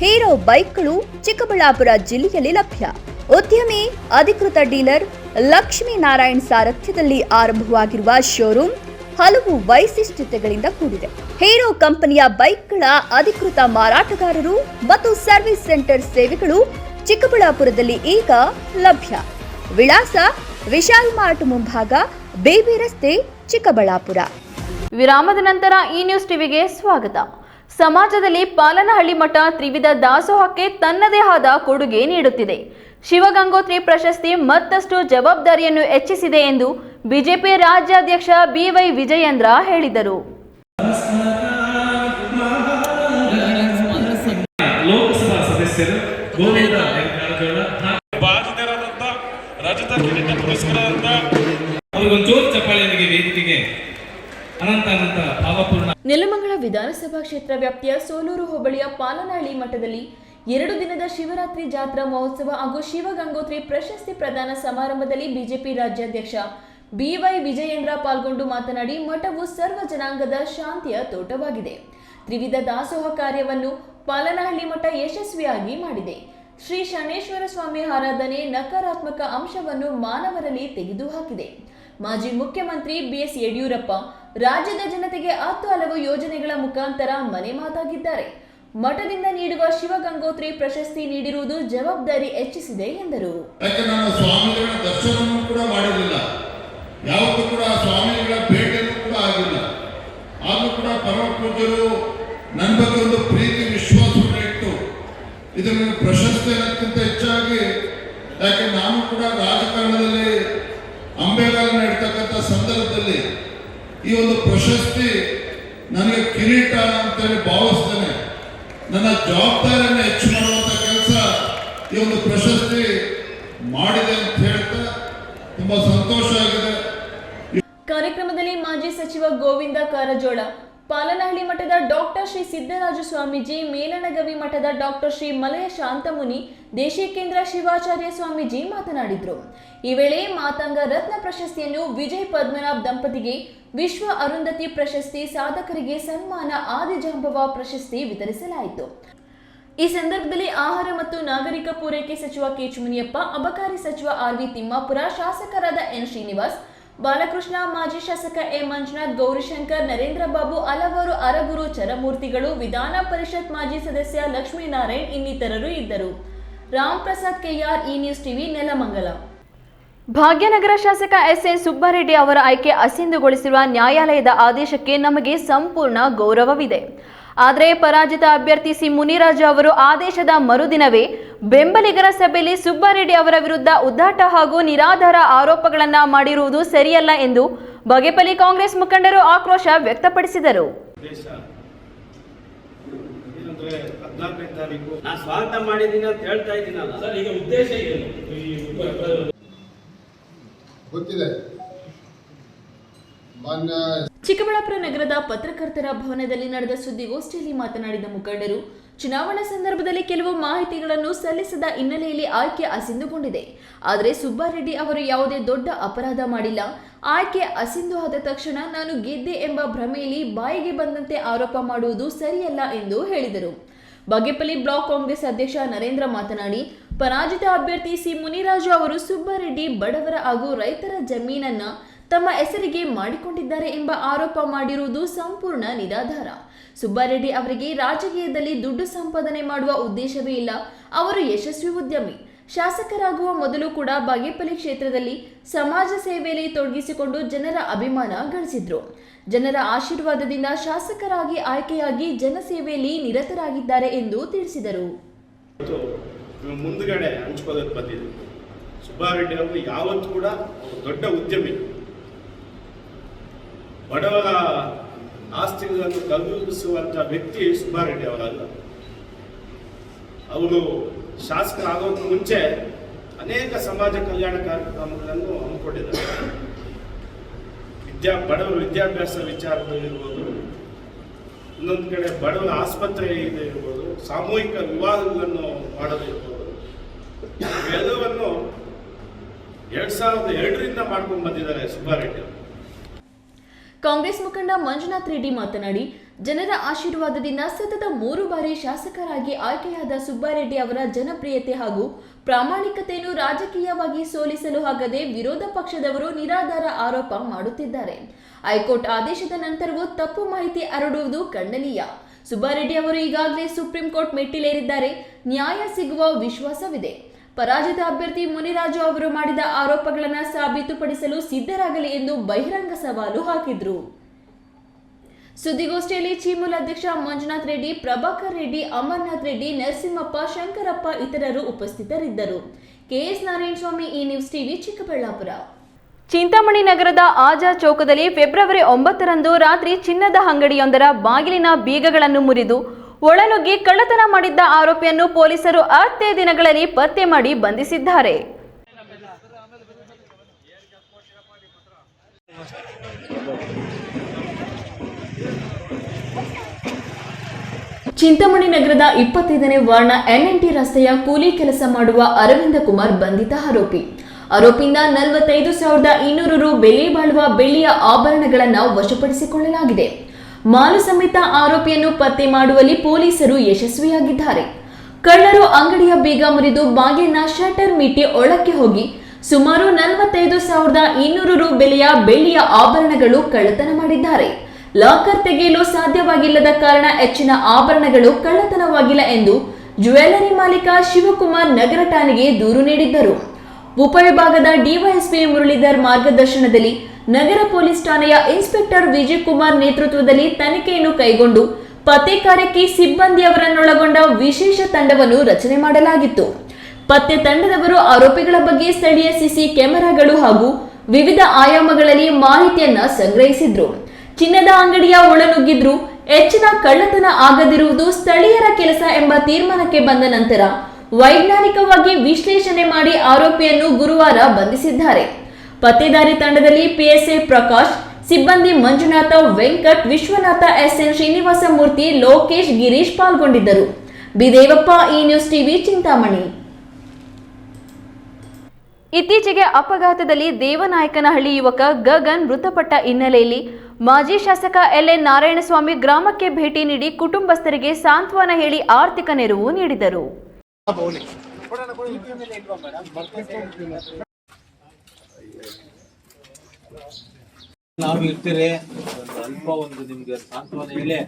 ಹೀರೋ ಬೈಕ್ಗಳು ಚಿಕ್ಕಬಳ್ಳಾಪುರ ಜಿಲ್ಲೆಯಲ್ಲಿ ಲಭ್ಯ. ಉದ್ಯಮಿ, ಅಧಿಕೃತ ಡೀಲರ್ ಲಕ್ಷ್ಮೀನಾರಾಯಣ್ ಸಾರಥ್ಯದಲ್ಲಿ ಆರಂಭವಾಗಿರುವ ಶೋರೂಮ್ ಹಲವು ವೈಶಿಷ್ಟ್ಯತೆಗಳಿಂದ ಕೂಡಿದೆ. ಹೀರೋ ಕಂಪನಿಯ ಬೈಕ್ಗಳ ಅಧಿಕೃತ ಮಾರಾಟಗಾರರು ಮತ್ತು ಸರ್ವಿಸ್ ಸೆಂಟರ್ ಸೇವೆಗಳು ಚಿಕ್ಕಬಳ್ಳಾಪುರದಲ್ಲಿ ಈಗ ಲಭ್ಯ. ವಿಳಾಸ ವಿಶಾಲ್ ಮಾರ್ಟ್ ಮುಂಭಾಗ, ಬೇಬಿ ರಸ್ತೆ, ಚಿಕ್ಕಬಳ್ಳಾಪುರ. ವಿರಾಮದ ನಂತರ ಈ ನ್ಯೂಸ್ ಟಿವಿಗೆ ಸ್ವಾಗತ. ಸಮಾಜದಲ್ಲಿ ಪಾಲನಹಳ್ಳಿ ಮಠ ತ್ರಿವಿಧ ದಾಸೋಹಕ್ಕೆ ತನ್ನದೇ ಆದ ಕೊಡುಗೆ ನೀಡುತ್ತಿದೆ. ಶಿವಗಂಗೋತ್ರಿ ಪ್ರಶಸ್ತಿ ಮತ್ತಷ್ಟು ಜವಾಬ್ದಾರಿಯನ್ನು ಹೆಚ್ಚಿಸಿದೆ ಎಂದು ಬಿಜೆಪಿ ರಾಜ್ಯಾಧ್ಯಕ್ಷ ಬಿವೈ ವಿಜಯೇಂದ್ರ ಹೇಳಿದರು. ಲೋಕಸಭಾ ಸದಸ್ಯರು ಗೋವಿಂದ ಕಾರಜೋಳ ಬಾಧಿತರಾದಂತ ರಜತ ಕಿರೀಟ ಪುರಸ್ಕೃತ ಅವ್ರಿಗೊಂದು ಜೋರ್ ಚಪ್ಪಾಳೆಯೊಂದಿಗೆ ವೇದಿಕೆಗೆ ಅನಂತ ಅನಂತ ಭಾವಪೂರ್ಣ ನೆಲಮಂಗಲ ವಿಧಾನಸಭಾ ಕ್ಷೇತ್ರ ವ್ಯಾಪ್ತಿಯ ಸೋಲೂರು ಹೋಬಳಿಯ ಪಾಲನಹಳ್ಳಿ ಮಠದಲ್ಲಿ ಎರಡು ದಿನದ ಶಿವರಾತ್ರಿ ಜಾತ್ರಾ ಮಹೋತ್ಸವ ಹಾಗೂ ಶಿವಗಂಗೋತ್ರಿ ಪ್ರಶಸ್ತಿ ಪ್ರದಾನ ಸಮಾರಂಭದಲ್ಲಿ ಬಿಜೆಪಿ ರಾಜ್ಯಾಧ್ಯಕ್ಷ ಬಿವೈ ವಿಜಯೇಂದ್ರ ಪಾಲ್ಗೊಂಡು ಮಾತನಾಡಿ ಮಠವು ಸರ್ವ ಜನಾಂಗದ ಶಾಂತಿಯ ತೋಟವಾಗಿದೆ. ತ್ರಿವಿಧ ದಾಸೋಹ ಕಾರ್ಯವನ್ನು ಪಾಲನಹಳ್ಳಿ ಮಠ ಯಶಸ್ವಿಯಾಗಿ ಮಾಡಿದೆ. ಶ್ರೀ ಶನೇಶ್ವರ ಸ್ವಾಮಿ ಆರಾಧನೆ ನಕಾರಾತ್ಮಕ ಅಂಶವನ್ನು ಮಾನವರಲ್ಲಿ ತೆಗೆದುಹಾಕಿದೆ ಮಾಜಿ ಮುಖ್ಯಮಂತ್ರಿ ಬಿಎಸ್ ಯಡಿಯೂರಪ್ಪ ರಾಜ್ಯದ ಜನತೆಗೆ ಹತ್ತು ಹಲವು ಯೋಜನೆಗಳ ಮುಖಾಂತರ ಮನೆ ಮಾತಾಗಿದ್ದಾರೆ. ಮಠದಿಂದ ನೀಡುವ ಶಿವಗಂಗೋತ್ರಿ ಪ್ರಶಸ್ತಿ ನೀಡಿರುವುದು ಜವಾಬ್ದಾರಿ ಹೆಚ್ಚಿಸಿದೆ ಎಂದರು. ಯಾವತ್ತೂ ಕೂಡ ಸ್ವಾಮಿಗಳ ಭೇಟಿಯನ್ನು ಕೂಡ ಆಗಿಲ್ಲ. ಆದರೂ ಕೂಡ ಪರಮ ಪೂಜ್ಯರು ನನ್ನ ಬಗ್ಗೆ ಒಂದು ಪ್ರೀತಿ, ವಿಶ್ವಾಸವನ್ನು ಇಟ್ಟು ಇದನ್ನು ಪ್ರಶಸ್ತಿ ಅನ್ನೋಕ್ಕಿಂತ ಹೆಚ್ಚಾಗಿ, ಯಾಕೆ ನಾನು ಕೂಡ ರಾಜಕಾರಣದಲ್ಲಿ ಅಂಬೇಗಾಲ ಇಡ್ತಕ್ಕಂಥ ಸಂದರ್ಭದಲ್ಲಿ ಈ ಒಂದು ಪ್ರಶಸ್ತಿ ನನಗೆ ಕಿರೀಟ ಅಂತೇಳಿ ಭಾವಿಸ್ತೇನೆ ನನ್ನ ಜವಾಬ್ದಾರಿಯನ್ನು ಹೆಚ್ಚು ಮಾಡುವಂಥ ಕೆಲಸ ಈ ಒಂದು ಪ್ರಶಸ್ತಿ ಮಾಡಿದೆ ಅಂತ ಹೇಳ್ತಾ ತುಂಬ ಸಂತೋಷ ಆಗಿದೆ. ಸಚಿವ ಗೋವಿಂದ ಕಾರಜೋಳ, ಪಾಲನಹಳ್ಳಿ ಮಠದ ಡಾಕ್ಟರ್ ಶ್ರೀ ಸಿದ್ದರಾಜ ಸ್ವಾಮೀಜಿ, ಮೇಲನಗವಿ ಮಠದ ಡಾಕ್ಟರ್ ಶ್ರೀ ಮಲಯ ಶಾಂತಮುನಿ ದೇಶಿಕೇಂದ್ರ ಶಿವಾಚಾರ್ಯ ಸ್ವಾಮೀಜಿ ಮಾತನಾಡಿದರು. ಈ ವೇಳೆ ಮಾತಂಗ ರತ್ನ ಪ್ರಶಸ್ತಿಯನ್ನು ವಿಜಯ್ ಪದ್ಮನಾಭ್ ದಂಪತಿಗೆ, ವಿಶ್ವ ಅರುಂಧತಿ ಪ್ರಶಸ್ತಿ ಸಾಧಕರಿಗೆ ಸನ್ಮಾನ ಆದಿಜಾಂಬವ ಪ್ರಶಸ್ತಿ ವಿತರಿಸಲಾಯಿತು. ಈ ಸಂದರ್ಭದಲ್ಲಿ ಆಹಾರ ಮತ್ತು ನಾಗರಿಕ ಪೂರೈಕೆ ಸಚಿವ ಕೆ ಮುನಿಯಪ್ಪ ಅಬಕಾರಿ ಸಚಿವ ಆರ್ ವಿ ತಿಮ್ಮಾಪುರ, ಶಾಸಕರಾದ ಎನ್ ಶ್ರೀನಿವಾಸ್ ಬಾಲಕೃಷ್ಣ, ಮಾಜಿ ಶಾಸಕ ಎ. ಮಂಜುನಾಥ್, ಗೌರಿಶಂಕರ್, ನರೇಂದ್ರ ಬಾಬು, ಹಲವಾರು ಅರಗುರು ಚರಮೂರ್ತಿಗಳು, ವಿಧಾನ ಪರಿಷತ್ ಮಾಜಿ ಸದಸ್ಯ ಲಕ್ಷ್ಮೀನಾರಾಯಣ್ ಇನ್ನಿತರರು ಇದ್ದರು. Ram Prasad K R E news TV, Nelamangala. Bhagyanagar ಶಾಸಕ ಎಸ್. ಎನ್ ಸುಬ್ಬಾರೆಡ್ಡಿ ಅವರ ಆಯ್ಕೆ ಅಸಿಂಧುಗೊಳಿಸಿರುವ ನ್ಯಾಯಾಲಯದ ಆದೇಶಕ್ಕೆ ನಮಗೆ ಸಂಪೂರ್ಣ ಗೌರವವಿದೆ. ಆದರೆ ಪರಾಜಿತ ಅಭ್ಯರ್ಥಿ ಸಿ ಮುನಿರಾಜು ಅವರು ಆದೇಶದ ಮರುದಿನವೇ ಬೆಂಬಲಿಗರ ಸಭೆಯಲ್ಲಿ ಸುಬ್ಬಾರೆಡ್ಡಿ ಅವರ ವಿರುದ್ಧ ಉದ್ದಾಟ ಹಾಗೂ ನಿರಾಧಾರ ಆರೋಪಗಳನ್ನು ಮಾಡಿರುವುದು ಸರಿಯಲ್ಲ ಎಂದು ಬಗೆಪಲ್ಲಿ ಕಾಂಗ್ರೆಸ್ ಮುಖಂಡರು ಆಕ್ರೋಶ ವ್ಯಕ್ತಪಡಿಸಿದರು. ನಾನು ಸ್ವಾಗತ ಮಾಡಿದ್ದೀನಿ ಅಂತ ಹೇಳ್ತಾ ಇದ್ದೀನಲ್ಲ ಸರ್ ಈಗ ಉದ್ದೇಶ ಏನು ಗೊತ್ತಿದೆ ಮಾನ್ಯ ಚಿಕ್ಕಬಳ್ಳಾಪುರ ನಗರದ ಪತ್ರಕರ್ತರ ಭವನದಲ್ಲಿ ನಡೆದ ಸುದ್ದಿಗೋಷ್ಠಿಯಲ್ಲಿ ಮಾತನಾಡಿದ ಮುಖಂಡರು, ಚುನಾವಣಾ ಸಂದರ್ಭದಲ್ಲಿ ಕೆಲವು ಮಾಹಿತಿಗಳನ್ನು ಸಲ್ಲಿಸದ ಹಿನ್ನೆಲೆಯಲ್ಲಿ ಆಯ್ಕೆ ಅಸಿಂದುಗೊಂಡಿದೆ ಆದರೆ ಸುಬ್ಬಾರೆಡ್ಡಿ ಅವರು ಯಾವುದೇ ದೊಡ್ಡ ಅಪರಾಧ ಮಾಡಿಲ್ಲ. ಆಯ್ಕೆ ಅಸಿಂಧು ಆದ ತಕ್ಷಣ ನಾನು ಗೆದ್ದೆ ಎಂಬ ಭ್ರಮೆಯಲ್ಲಿ ಬಾಯಿಗೆ ಬಂದಂತೆ ಆರೋಪ ಮಾಡುವುದು ಸರಿಯಲ್ಲ ಎಂದು ಹೇಳಿದರು. ಬಗೆಪಲ್ಲಿ ಬ್ಲಾಕ್ ಕಾಂಗ್ರೆಸ್ ಅಧ್ಯಕ್ಷ ನರೇಂದ್ರ ಮಾತನಾಡಿ, ಪರಾಜಿತ ಅಭ್ಯರ್ಥಿ ಸಿ ಮುನಿರಾಜು ಅವರು ಸುಬ್ಬಾರೆಡ್ಡಿ ಬಡವರ ಹಾಗೂ ರೈತರ ಜಮೀನನ್ನ ತಮ್ಮ ಹೆಸರಿಗೆ ಮಾಡಿಕೊಂಡಿದ್ದಾರೆ ಎಂಬ ಆರೋಪ ಮಾಡಿರುವುದು ಸಂಪೂರ್ಣ ನಿರಾಧಾರ. ಸುಬ್ಬಾರೆಡ್ಡಿ ಅವರಿಗೆ ರಾಜಕೀಯದಲ್ಲಿ ದುಡ್ಡು ಸಂಪಾದನೆ ಮಾಡುವ ಉದ್ದೇಶವೇ ಇಲ್ಲ. ಅವರು ಯಶಸ್ವಿ ಉದ್ಯಮಿ. ಶಾಸಕರಾಗುವ ಮೊದಲು ಕೂಡ ಬಾಗೇಪಲ್ಲಿ ಕ್ಷೇತ್ರದಲ್ಲಿ ಸಮಾಜ ಸೇವೆಯಲ್ಲಿ ತೊಡಗಿಸಿಕೊಂಡು ಜನರ ಅಭಿಮಾನ ಗಳಿಸಿದ್ರು. ಜನರ ಆಶೀರ್ವಾದದಿಂದ ಶಾಸಕರಾಗಿ ಆಯ್ಕೆಯಾಗಿ ಜನಸೇವೆಯಲ್ಲಿ ನಿರತರಾಗಿದ್ದಾರೆ ಎಂದು ತಿಳಿಸಿದರು. ಮುಂದ್ಗಡೆ ಸುಬ್ಬಾರೆಡ್ಡಿ ಅವರು ಯಾವತ್ತೂ ಕೂಡ ದೊಡ್ಡ ಉದ್ಯಮಿ. ಬಡವರ ಆಸ್ತಿಗಳನ್ನು ಕಲ್ಪಿಸುವಂಥ ವ್ಯಕ್ತಿ ಸುಬ್ಬಾರೆಡ್ಡಿ ಅವರಲ್ಲ. ಅವರು ಶಾಸಕರಾಗೋಕ್ಕೂ ಮುಂಚೆ ಅನೇಕ ಸಮಾಜ ಕಲ್ಯಾಣ ಕಾರ್ಯಕ್ರಮಗಳನ್ನು ಹಮ್ಮಿಕೊಂಡಿದ್ದಾರೆ. ವಿದ್ಯಾ ಬಡವರ ವಿದ್ಯಾಭ್ಯಾಸ ವಿಚಾರದಲ್ಲಿರ್ಬೋದು, ಇನ್ನೊಂದು ಕಡೆ ಬಡವರ ಆಸ್ಪತ್ರೆ ಇದೆ ಇರ್ಬೋದು ಸಾಮೂಹಿಕ ವಿವಾಹಗಳನ್ನು ಮಾಡೋದಿರ್ಬೋದು. ಇವೆಲ್ಲವನ್ನು ಎರಡ್ ಸಾವಿರದ ಎರಡರಿಂದ ಮಾಡ್ಕೊಂಡು ಬಂದಿದ್ದಾರೆ ಸುಬ್ಬಾರೆಡ್ಡಿ ಅವರು. ಕಾಂಗ್ರೆಸ್ ಮುಖಂಡ ಮಂಜುನಾಥ್ ರೆಡ್ಡಿ ಮಾತನಾಡಿ, ಜನರ ಆಶೀರ್ವಾದದಿಂದ ಸತತ ಮೂರು ಬಾರಿ ಶಾಸಕರಾಗಿ ಆಯ್ಕೆಯಾದ ಸುಬ್ಬಾರೆಡ್ಡಿ ಅವರ ಜನಪ್ರಿಯತೆ ಹಾಗೂ ಪ್ರಾಮಾಣಿಕತೆಯನ್ನು ರಾಜಕೀಯವಾಗಿ ಸೋಲಿಸಲು ಆಗದೆ ವಿರೋಧ ಪಕ್ಷದವರು ನಿರಾಧಾರ ಆರೋಪ ಮಾಡುತ್ತಿದ್ದಾರೆ. ಹೈಕೋರ್ಟ್ ಆದೇಶದ ನಂತರವೂ ತಪ್ಪು ಮಾಹಿತಿ ಹರಡುವುದು ಖಂಡನೀಯ. ಸುಬ್ಬಾರೆಡ್ಡಿ ಅವರು ಈಗಾಗಲೇ ಸುಪ್ರೀಂ ಕೋರ್ಟ್ ಮೆಟ್ಟಿಲೇರಿದ್ದಾರೆ. ನ್ಯಾಯ ಸಿಗುವ ವಿಶ್ವಾಸವಿದೆ. ಪರಾಜಿತ ಅಭ್ಯರ್ಥಿ ಮುನಿರಾಜು ಅವರು ಮಾಡಿದ ಆರೋಪಗಳನ್ನು ಸಾಬೀತುಪಡಿಸಲು ಸಿದ್ಧರಾಗಲಿ ಎಂದು ಬಹಿರಂಗ ಸವಾಲು ಹಾಕಿದ್ರು. ಸುದ್ದಿಗೋಷ್ಠಿಯಲ್ಲಿ ಚೀಮೂಲ ಅಧ್ಯಕ್ಷ ಮಂಜುನಾಥ್ ರೆಡ್ಡಿ, ಪ್ರಭಾಕರ್ ರೆಡ್ಡಿ, ಅಮರ್ನಾಥ್ ರೆಡ್ಡಿ, ನರಸಿಂಹಪ್ಪ, ಶಂಕರಪ್ಪ ಇತರರು ಉಪಸ್ಥಿತರಿದ್ದರು. ಕೆಎಸ್ ನಾರಾಯಣಸ್ವಾಮಿ ಈ ನ್ಯೂಸ್ ಟಿವಿ ಚಿಕ್ಕಬಳ್ಳಾಪುರ. ಚಿಂತಾಮಣಿ ನಗರದ ಆಜಾ ಚೌಕದಲ್ಲಿ ಫೆಬ್ರವರಿ ಒಂಬತ್ತರಂದು ರಾತ್ರಿ ಚಿನ್ನದ ಅಂಗಡಿಯೊಂದರ ಬಾಗಿಲಿನ ಬೀಗಗಳನ್ನು ಮುರಿದು ಒಳನುಗ್ಗಿ ಕಳ್ಳತನ ಮಾಡಿದ್ದ ಆರೋಪಿಯನ್ನು ಪೊಲೀಸರು ಹತ್ತೇ ದಿನಗಳಲ್ಲಿ ಪತ್ತೆ ಮಾಡಿ ಬಂಧಿಸಿದ್ದಾರೆ. ಚಿಂತಾಮಣಿ ನಗರದ ಇಪ್ಪತ್ತೈದನೇ ವಾರ್ಡ್ನ ಎನ್ಎನ್ಟಿ ರಸ್ತೆಯ ಕೂಲಿ ಕೆಲಸ ಮಾಡುವ ಅರವಿಂದ ಕುಮಾರ್ ಬಂಧಿತ ಆರೋಪಿ. ಆರೋಪಿಯಿಂದ ನಲವತ್ತೈದು ಸಾವಿರದ ಇನ್ನೂರು ರು ಬೆಲೆ ಬಾಳುವ ಬೆಳ್ಳಿಯ ಆಭರಣಗಳನ್ನು ವಶಪಡಿಸಿಕೊಳ್ಳಲಾಗಿದೆ. ಮಾಲು ಸಮೇತ ಆರೋಪಿಯನ್ನು ಪತ್ತೆ ಮಾಡುವಲ್ಲಿ ಪೊಲೀಸರು ಯಶಸ್ವಿಯಾಗಿದ್ದಾರೆ. ಕಳ್ಳರು ಅಂಗಡಿಯ ಬೀಗ ಮುರಿದು ಬಾಗಿಲಿನ ಶಟರ್ ಮೀಟಿ ಒಳಕ್ಕೆ ಹೋಗಿ ಸುಮಾರು ನಲವತ್ತೈದು ಸಾವಿರದ ಇನ್ನೂರು ರು ಬೆಲೆಯ ಬೆಳ್ಳಿಯ ಆಭರಣಗಳು ಕಳ್ಳತನ ಮಾಡಿದ್ದಾರೆ. ಲಾಕರ್ ತೆಗೆಯಲು ಸಾಧ್ಯವಾಗಿಲ್ಲದ ಕಾರಣ ಹೆಚ್ಚಿನ ಆಭರಣಗಳು ಕಳ್ಳತನವಾಗಿಲ್ಲ ಎಂದು ಜ್ಯುವೆಲ್ಲರಿ ಮಾಲೀಕ ಶಿವಕುಮಾರ್ ನಗರ ಠಾಣೆಗೆ ದೂರು ನೀಡಿದ್ದರು. ಉಪವಿಭಾಗದ ಡಿವೈಎಸ್ಪಿ ಮುರಳೀಧರ್ ಮಾರ್ಗದರ್ಶನದಲ್ಲಿ ನಗರ ಪೊಲೀಸ್ ಠಾಣೆಯ ಇನ್ಸ್ಪೆಕ್ಟರ್ ವಿಜಯ್ ಕುಮಾರ್ ನೇತೃತ್ವದಲ್ಲಿ ತನಿಖೆಯನ್ನು ಕೈಗೊಂಡು ಪತ್ತೆ ಕಾರ್ಯಕ್ಕೆ ಸಿಬ್ಬಂದಿಯವರನ್ನೊಳಗೊಂಡ ವಿಶೇಷ ತಂಡವನ್ನು ರಚನೆ ಮಾಡಲಾಗಿತ್ತು. ಪತ್ತೆ ತಂಡದವರು ಆರೋಪಿಗಳ ಬಗ್ಗೆ ಸ್ಥಳೀಯ ಸಿಸಿ ಕ್ಯಾಮೆರಾಗಳು ಹಾಗೂ ವಿವಿಧ ಆಯಾಮಗಳಲ್ಲಿ ಮಾಹಿತಿಯನ್ನ ಸಂಗ್ರಹಿಸಿದ್ರು. ಚಿನ್ನದ ಅಂಗಡಿಯ ಒಳನುಗ್ಗಿದ್ರು, ಹೆಚ್ಚಿನ ಕಳ್ಳತನ ಆಗದಿರುವುದು ಸ್ಥಳೀಯರ ಕೆಲಸ ಎಂಬ ತೀರ್ಮಾನಕ್ಕೆ ಬಂದ ನಂತರ ವೈಜ್ಞಾನಿಕವಾಗಿ ವಿಶ್ಲೇಷಣೆ ಮಾಡಿ ಆರೋಪಿಯನ್ನು ಗುರುವಾರ ಬಂಧಿಸಿದ್ದಾರೆ. ಪತ್ತೆದಾರಿ ತಂಡದಲ್ಲಿ ಪಿಎಸ್ಎ ಪ್ರಕಾಶ್, ಸಿಬ್ಬಂದಿ ಮಂಜುನಾಥ, ವೆಂಕಟ್, ವಿಶ್ವನಾಥ, ಎಸ್ಎನ್ ಶ್ರೀನಿವಾಸ ಮೂರ್ತಿ ಲೋಕೇಶ್, ಗಿರೀಶ್ ಪಾಲ್ಗೊಂಡಿದ್ದರು. ಬಿದೇವಪ್ಪ ಈ ನ್ಯೂಸ್ ಟಿವಿ, ಚಿಂತಾಮಣಿ. ಇತ್ತೀಚೆಗೆ ಅಪಘಾತದಲ್ಲಿ ದೇವನಾಯಕನಹಳ್ಳಿ ಯುವಕ ಗಗನ್ ಮೃತಪಟ್ಟ ಹಿನ್ನೆಲೆಯಲ್ಲಿ ಮಾಜಿ ಶಾಸಕ ಎಲ್ಎನ್ ನಾರಾಯಣಸ್ವಾಮಿ ಗ್ರಾಮಕ್ಕೆ ಭೇಟಿ ನೀಡಿ ಕುಟುಂಬಸ್ಥರಿಗೆ ಸಾಂತ್ವನ ಹೇಳಿ ಆರ್ಥಿಕ ನೆರವು ನೀಡಿದರು. ನಾವು ಇರ್ತೀರಿ ಅಲ್ಪ ಒಂದು ನಿಮ್ಗೆ ಸಾಂತ್ವನ ಹೇಳಿ.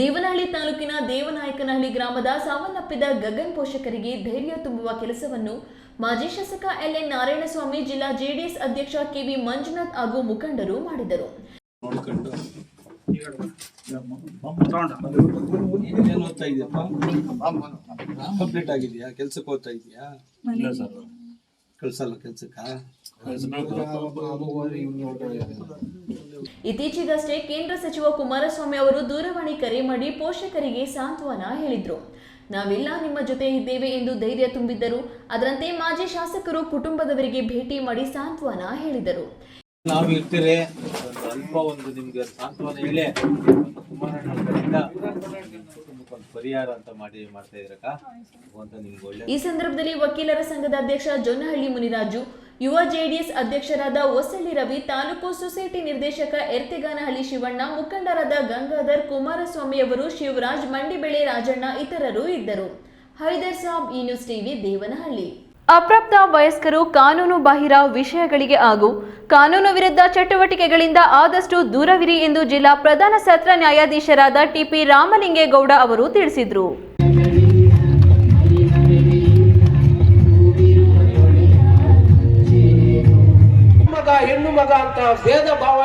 ದೇವನಹಳ್ಳಿ ತಾಲೂಕಿನ ದೇವನಾಯಕನಹಳ್ಳಿ ಗ್ರಾಮದ ಸಾವನ್ನಪ್ಪಿದ ಗಗನ್ ಪೋಷಕರಿಗೆ ಧೈರ್ಯ ತುಂಬುವ ಕೆಲಸವನ್ನು ಮಾಜಿ ಶಾಸಕ ಎಲ್ಎನ್ ನಾರಾಯಣಸ್ವಾಮಿ ಜಿಲ್ಲಾ ಜೆಡಿಎಸ್ ಅಧ್ಯಕ್ಷ ಕೆವಿ ಮಂಜುನಾಥ್ ಹಾಗೂ ಮುಖಂಡರು ಮಾಡಿದರು. ಕಂಪ್ಲೀಟ್ ಆಗಿದೆಯಾ? ಕೆಲ್ಸಕ್ಕೆ ಹೋಗ್ತಾ ಇದೆಯಾ? ಇಲ್ಲ ಸರ್. ಕಳ್ಸಲ್ಲ ಕೆಲ್ಸಕ್ಕ? ಇತ್ತೀಚೆಗಷ್ಟೇ ಕೇಂದ್ರ ಸಚಿವ ಕುಮಾರಸ್ವಾಮಿ ಅವರು ದೂರವಾಣಿ ಕರೆ ಮಾಡಿ ಪೋಷಕರಿಗೆ ಸಾಂತ್ವನ ಹೇಳಿದ್ರು. ನಾವೆಲ್ಲ ನಿಮ್ಮ ಜೊತೆ ಇದ್ದೇವೆ ಎಂದು ಧೈರ್ಯ ತುಂಬಿದ್ದರು. ಅದರಂತೆ ಮಾಜಿ ಶಾಸಕರು ಕುಟುಂಬದವರಿಗೆ ಭೇಟಿ ಮಾಡಿ ಸಾಂತ್ವನ ಹೇಳಿದರು. ನಾವು ಇರ್ತೀರಿ. ಅಲ್ಪ ಒಂದು ನಿಮ್ಗೆ ಸಾಂತ್ವನ ಹೇಳಿ. ಕುಮಾರಣ್ಣ ಈ ಸಂದರ್ಭದಲ್ಲಿ ವಕೀಲರ ಸಂಘದ ಅಧ್ಯಕ್ಷ ಜೊನ್ನಹಳ್ಳಿ ಮುನಿರಾಜು, ಯುವ ಜೆಡಿಎಸ್ ಅಧ್ಯಕ್ಷರಾದ ಹೊಸಳ್ಳಿ ರವಿ, ತಾಲೂಕು ಸೊಸೈಟಿ ನಿರ್ದೇಶಕ ಎರ್ತೆಗಾನಹಳ್ಳಿ ಶಿವಣ್ಣ, ಮುಖಂಡರಾದ ಗಂಗಾಧರ್ ಕುಮಾರಸ್ವಾಮಿ ಅವರು, ಶಿವರಾಜ್ ಮಂಡಿಬೆಳೆ ರಾಜಣ್ಣ ಇತರರು ಇದ್ದರು. ಹೈದರ್ ಸಾಬ್, ಈ ನ್ಯೂಸ್ ಟಿವಿ, ದೇವನಹಳ್ಳಿ. ಅಪ್ರಾಪ್ತ ವಯಸ್ಕರು ಕಾನೂನು ಬಾಹಿರ ವಿಷಯಗಳಿಗೆ ಹಾಗೂ ಕಾನೂನು ವಿರುದ್ಧ ಚಟುವಟಿಕೆಗಳಿಂದ ಆದಷ್ಟು ದೂರವಿರಿ ಎಂದು ಜಿಲ್ಲಾ ಪ್ರಧಾನ ಸತ್ರ ನ್ಯಾಯಾಧೀಶರಾದ ಟಿಪಿ ರಾಮಲಿಂಗೇಗೌಡ ಅವರು ತಿಳಿಸಿದರು. ಹೆಣ್ಣು ಮಗ ಅಂತ ಭೇದ ಭಾವ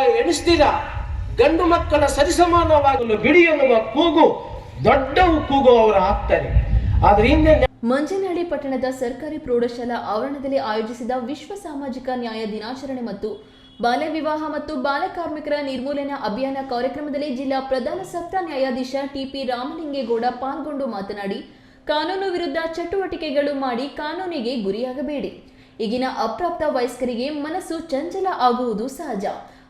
ಗಂಡು ಮಕ್ಕಳ ಸರಿಸಮಾನವಾಗಲು ಬಿಡಿ ಎನ್ನುವ ಕೂಗು ದೊಡ್ಡ ಕೂಗು ಅವರು ಆಗ್ತಾರೆ. ಆದ್ರೆ ಮಂಜನಹಳ್ಳಿ ಪಟ್ಟಣದ ಸರ್ಕಾರಿ ಪ್ರೌಢಶಾಲಾ ಆವರಣದಲ್ಲಿ ಆಯೋಜಿಸಿದ ವಿಶ್ವ ಸಾಮಾಜಿಕ ನ್ಯಾಯ ದಿನಾಚರಣೆ ಮತ್ತು ಬಾಲ್ಯ ವಿವಾಹ ಮತ್ತು ಬಾಲಕಾರ್ಮಿಕರ ನಿರ್ಮೂಲನಾ ಅಭಿಯಾನ ಕಾರ್ಯಕ್ರಮದಲ್ಲಿ ಜಿಲ್ಲಾ ಪ್ರಧಾನ ಸತ್ರ ನ್ಯಾಯಾಧೀಶ ಟಿಪಿ ರಾಮಲಿಂಗೇಗೌಡ ಪಾಲ್ಗೊಂಡು ಮಾತನಾಡಿ, ಕಾನೂನು ವಿರುದ್ಧ ಚಟುವಟಿಕೆಗಳು ಮಾಡಿ ಕಾನೂನಿಗೆ ಗುರಿಯಾಗಬೇಡಿ. ಈಗಿನ ಅಪ್ರಾಪ್ತ ವಯಸ್ಕರಿಗೆ ಮನಸ್ಸು ಚಂಚಲ ಆಗುವುದು ಸಹಜ.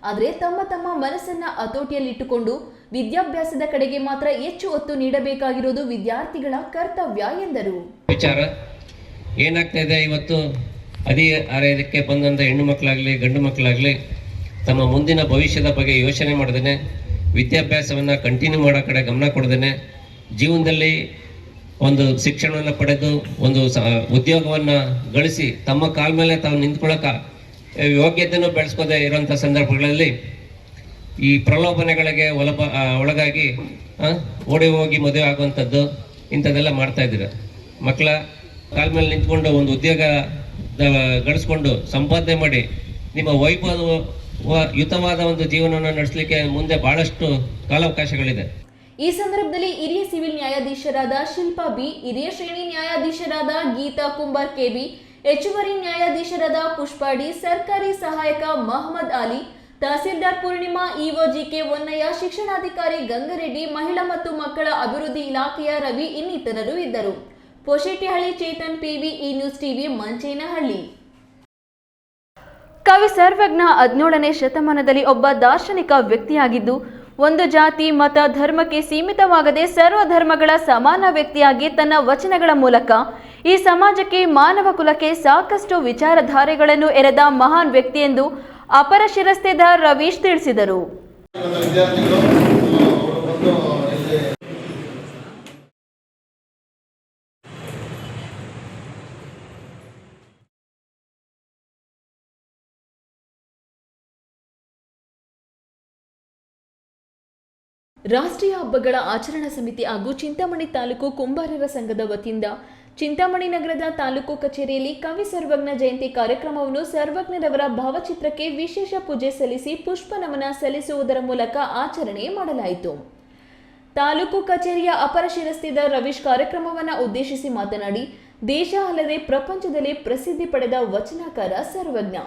ಆದರೆ ತಮ್ಮ ತಮ್ಮ ಮನಸ್ಸನ್ನ ಹತೋಟಿಯಲ್ಲಿಟ್ಟುಕೊಂಡು ವಿದ್ಯಾಭ್ಯಾಸದ ಕಡೆಗೆ ಮಾತ್ರ ಹೆಚ್ಚು ಒತ್ತು ನೀಡಬೇಕಾಗಿರುವುದು ವಿದ್ಯಾರ್ಥಿಗಳ ಕರ್ತವ್ಯ ಎಂದರು. ವಿಚಾರ. ಏನಾಗ್ತಾ ಇದೆ? ಇವತ್ತು ಹದಿಹರೆಯದಕ್ಕೆ ಬಂದಂತ ಹೆಣ್ಣು ಮಕ್ಕಳಾಗಲಿ, ಗಂಡು ಮಕ್ಕಳಾಗಲಿ ತಮ್ಮ ಮುಂದಿನ ಭವಿಷ್ಯದ ಬಗ್ಗೆ ಯೋಚನೆ ಮಾಡ್ದೇನೆ ವಿದ್ಯಾಭ್ಯಾಸವನ್ನು ಕಂಟಿನ್ಯೂ ಮಾಡೋ ಕಡೆ ಗಮನ ಕೊಡ್ದೇನೆ. ಜೀವನದಲ್ಲಿ ಒಂದು ಶಿಕ್ಷಣವನ್ನು ಪಡೆದು, ಒಂದು ಸ, ಉದ್ಯೋಗವನ್ನು ಗಳಿಸಿ ತಮ್ಮ ಕಾಲ ಮೇಲೆ ತಾವು ನಿಂತ್ಕೊಳ್ಳೋಕೆ ಯೋಗ್ಯತೆಯನ್ನು ಬೆಳೆಸ್ಕೋದೇ ಇರೋಂಥ ಸಂದರ್ಭಗಳಲ್ಲಿ ಈ ಪ್ರಲೋಭನೆಗಳಿಗೆ ಒಳಪ ಒಳಗಾಗಿ ಓಡಿ ಹೋಗಿ ಮದುವೆ ಆಗುವಂಥದ್ದು ಇಂಥದ್ದೆಲ್ಲ ಮಾಡ್ತಾ ಇದ್ದೀರ. ಮಕ್ಕಳ ಕಾಲ ಮೇಲೆ ನಿಂತ್ಕೊಂಡು ಒಂದು ಉದ್ಯೋಗ ಗಳಿಸ್ಕೊಂಡು ಸಂಪಾದನೆ ಮಾಡಿ ನಿಮ್ಮ ವೈಭವ ಯುತವಾದ ಒಂದು ಜೀವನವನ್ನು ನಡೆಸಲಿಕ್ಕೆ ಮುಂದೆ ಬಹಳಷ್ಟು ಕಾಲಾವಕಾಶಗಳಿದೆ. ಈ ಸಂದರ್ಭದಲ್ಲಿ ಹಿರಿಯ ಸಿವಿಲ್ ನ್ಯಾಯಾಧೀಶರಾದ ಶಿಲ್ಪಾ ಬಿ, ಹಿರಿಯ ಶ್ರೇಣಿ ನ್ಯಾಯಾಧೀಶರಾದ ಗೀತಾ ಕುಂಬಾರ್ ಕೆಬಿ ಹೆಚ್ಚುವರಿ ನ್ಯಾಯಾಧೀಶರಾದ ಪುಷ್ಪಾಡಿ ಸರ್ಕಾರಿ ಸಹಾಯಕ ಮಹಮ್ಮದ್ ಅಲಿ ತಹಸೀಲ್ದಾರ್ ಪೂರ್ಣಿಮಾ, ಇಒ ಜಿಕೆ ಒನ್ನಯ್ಯ ಶಿಕ್ಷಣಾಧಿಕಾರಿ ಗಂಗರೆಡ್ಡಿ, ಮಹಿಳಾ ಮತ್ತು ಮಕ್ಕಳ ಅಭಿವೃದ್ಧಿ ಇಲಾಖೆಯ ರವಿ ಇನ್ನಿತರರು ಇದ್ದರು. Poshettihalli Chetan PV E news TV, Manchenahalli. ಕವಿ ಸರ್ವಜ್ಞ ಹದಿನೇಳನೇ ಶತಮಾನದಲ್ಲಿ ಒಬ್ಬ ದಾರ್ಶನಿಕ ವ್ಯಕ್ತಿಯಾಗಿದ್ದು, ಒಂದು ಜಾತಿ, ಮತ, ಧರ್ಮಕ್ಕೆ ಸೀಮಿತವಾಗದೆ ಸರ್ವ ಧರ್ಮಗಳ ಸಮಾನ ವ್ಯಕ್ತಿಯಾಗಿ ತನ್ನ ವಚನಗಳ ಮೂಲಕ ಈ ಸಮಾಜಕ್ಕೆ, ಮಾನವ ಕುಲಕ್ಕೆ ಸಾಕಷ್ಟು ವಿಚಾರಧಾರೆಗಳನ್ನು ಎರೆದ ಮಹಾನ್ ವ್ಯಕ್ತಿ ಎಂದು ಅಪರ ಶಿರಸ್ತೆದಾರ್ ರವೀಶ್ ತಿಳಿಸಿದರು. ರಾಷ್ಟ್ರೀಯ ಹಬ್ಬಗಳ ಆಚರಣಾ ಸಮಿತಿ ಹಾಗೂ ಚಿಂತಾಮಣಿ ತಾಲೂಕು ಕುಂಬಾರರ ಸಂಘದ ವತಿಯಿಂದ ಚಿಂತಾಮಣಿ ನಗರದ ತಾಲೂಕು ಕಚೇರಿಯಲ್ಲಿ ಕವಿ ಸರ್ವಜ್ಞ ಜಯಂತಿ ಕಾರ್ಯಕ್ರಮವನ್ನು ಸರ್ವಜ್ಞರವರ ಭಾವಚಿತ್ರಕ್ಕೆ ವಿಶೇಷ ಪೂಜೆ ಸಲ್ಲಿಸಿ ಪುಷ್ಪ ನಮನ ಸಲ್ಲಿಸುವುದರ ಮೂಲಕ ಆಚರಣೆ ಮಾಡಲಾಯಿತು. ತಾಲೂಕು ಕಚೇರಿಯ ಅಪರ ಶಿರಸ್ತಿದ ರವೀಶ್ ಕಾರ್ಯಕ್ರಮವನ್ನು ಉದ್ದೇಶಿಸಿ ಮಾತನಾಡಿ, ದೇಶ ಅಲ್ಲದೆ ಪ್ರಪಂಚದಲ್ಲಿ ಪ್ರಸಿದ್ಧಿ ಪಡೆದ ವಚನಕಾರ ಸರ್ವಜ್ಞ.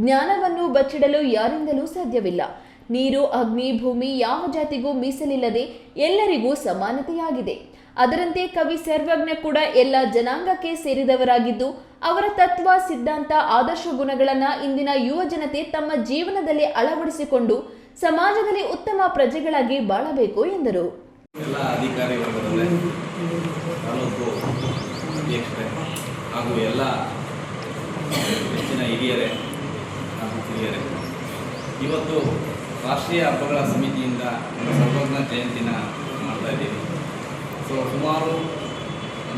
ಜ್ಞಾನವನ್ನು ಬಚ್ಚಿಡಲು ಯಾರಿಂದಲೂ ಸಾಧ್ಯವಿಲ್ಲ. ನೀರು, ಅಗ್ನಿ, ಭೂಮಿ ಯಾವ ಜಾತಿಗೂ ಮೀಸಲಿಲ್ಲದೆ ಎಲ್ಲರಿಗೂ ಸಮಾನತೆಯಾಗಿದೆ. ಅದರಂತೆ ಕವಿ ಸರ್ವಜ್ಞ ಕೂಡ ಎಲ್ಲ ಜನಾಂಗಕ್ಕೆ ಸೇರಿದವರಾಗಿದ್ದು, ಅವರ ತತ್ವ, ಸಿದ್ಧಾಂತ, ಆದರ್ಶ ಗುಣಗಳನ್ನ ಇಂದಿನ ಯುವ ಜನತೆ ತಮ್ಮ ಜೀವನದಲ್ಲಿ ಅಳವಡಿಸಿಕೊಂಡು ಸಮಾಜದಲ್ಲಿ ಉತ್ತಮ ಪ್ರಜೆಗಳಾಗಿ ಬಾಳಬೇಕು ಎಂದರು. ಹಾಗೂ ಎಲ್ಲ ಹೆಚ್ಚಿನ ಹಿರಿಯರೇ ಹಾಗೂ ಕಿರಿಯರೇ ಇವತ್ತು ರಾಷ್ಟ್ರೀಯ ಹಬ್ಬಗಳ ಸಮಿತಿಯಿಂದ ಸರ್ವಜ್ಞ ಜಯಂತಿನ ಮಾಡ್ತಾ ಇದ್ದೀವಿ. ಸೊ ಸುಮಾರು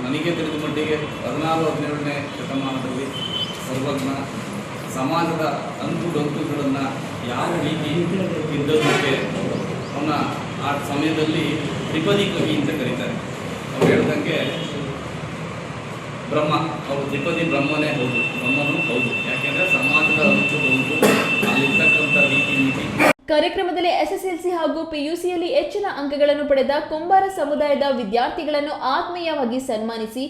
ನನಗೆ ತಿಳಿದ ಮಟ್ಟಿಗೆ ಹದಿನಾರು, ಹದಿನೇಳನೇ ಶತಮಾನದಲ್ಲಿ ಸರ್ವಜ್ಞ ಸಮಾಜದ ಅಂತು ಗಂತುಗಳನ್ನು ಯಾವ ರೀತಿ ತಿದ್ದೋದಕ್ಕೆ ಅವನ ಆ ಸಮಯದಲ್ಲಿ ತ್ರಿಪದಿ ಕವಿ ಅಂತ ಕರೀತಾರೆ. ಅವ್ರು ಹೇಳ್ದಂಗೆ ಬ್ರಹ್ಮ, ಅವರು ತ್ರಿಪದಿ ಬ್ರಹ್ಮನೇ ಹೌದು, ಬ್ರಹ್ಮನೂ ಹೌದು. ಯಾಕೆಂದರೆ ಸಮಾಜದ ಅಂತು ಗಂತು ಅಲ್ಲಿರ್ತಕ್ಕಂಥ ರೀತಿ ನೀತಿ ಕಾರ್ಯಕ್ರಮದಲ್ಲಿ ಎಸ್ಎಸ್ಎಲ್ಸಿ ಹಾಗೂ ಪಿಯುಸಿಯಲ್ಲಿ ಹೆಚ್ಚಿನ ಅಂಕಗಳನ್ನು ಪಡೆದ ಕುಂಬಾರ ಸಮುದಾಯದ ವಿದ್ಯಾರ್ಥಿಗಳನ್ನು ಆತ್ಮೀಯವಾಗಿ ಸನ್ಮಾನಿಸಿ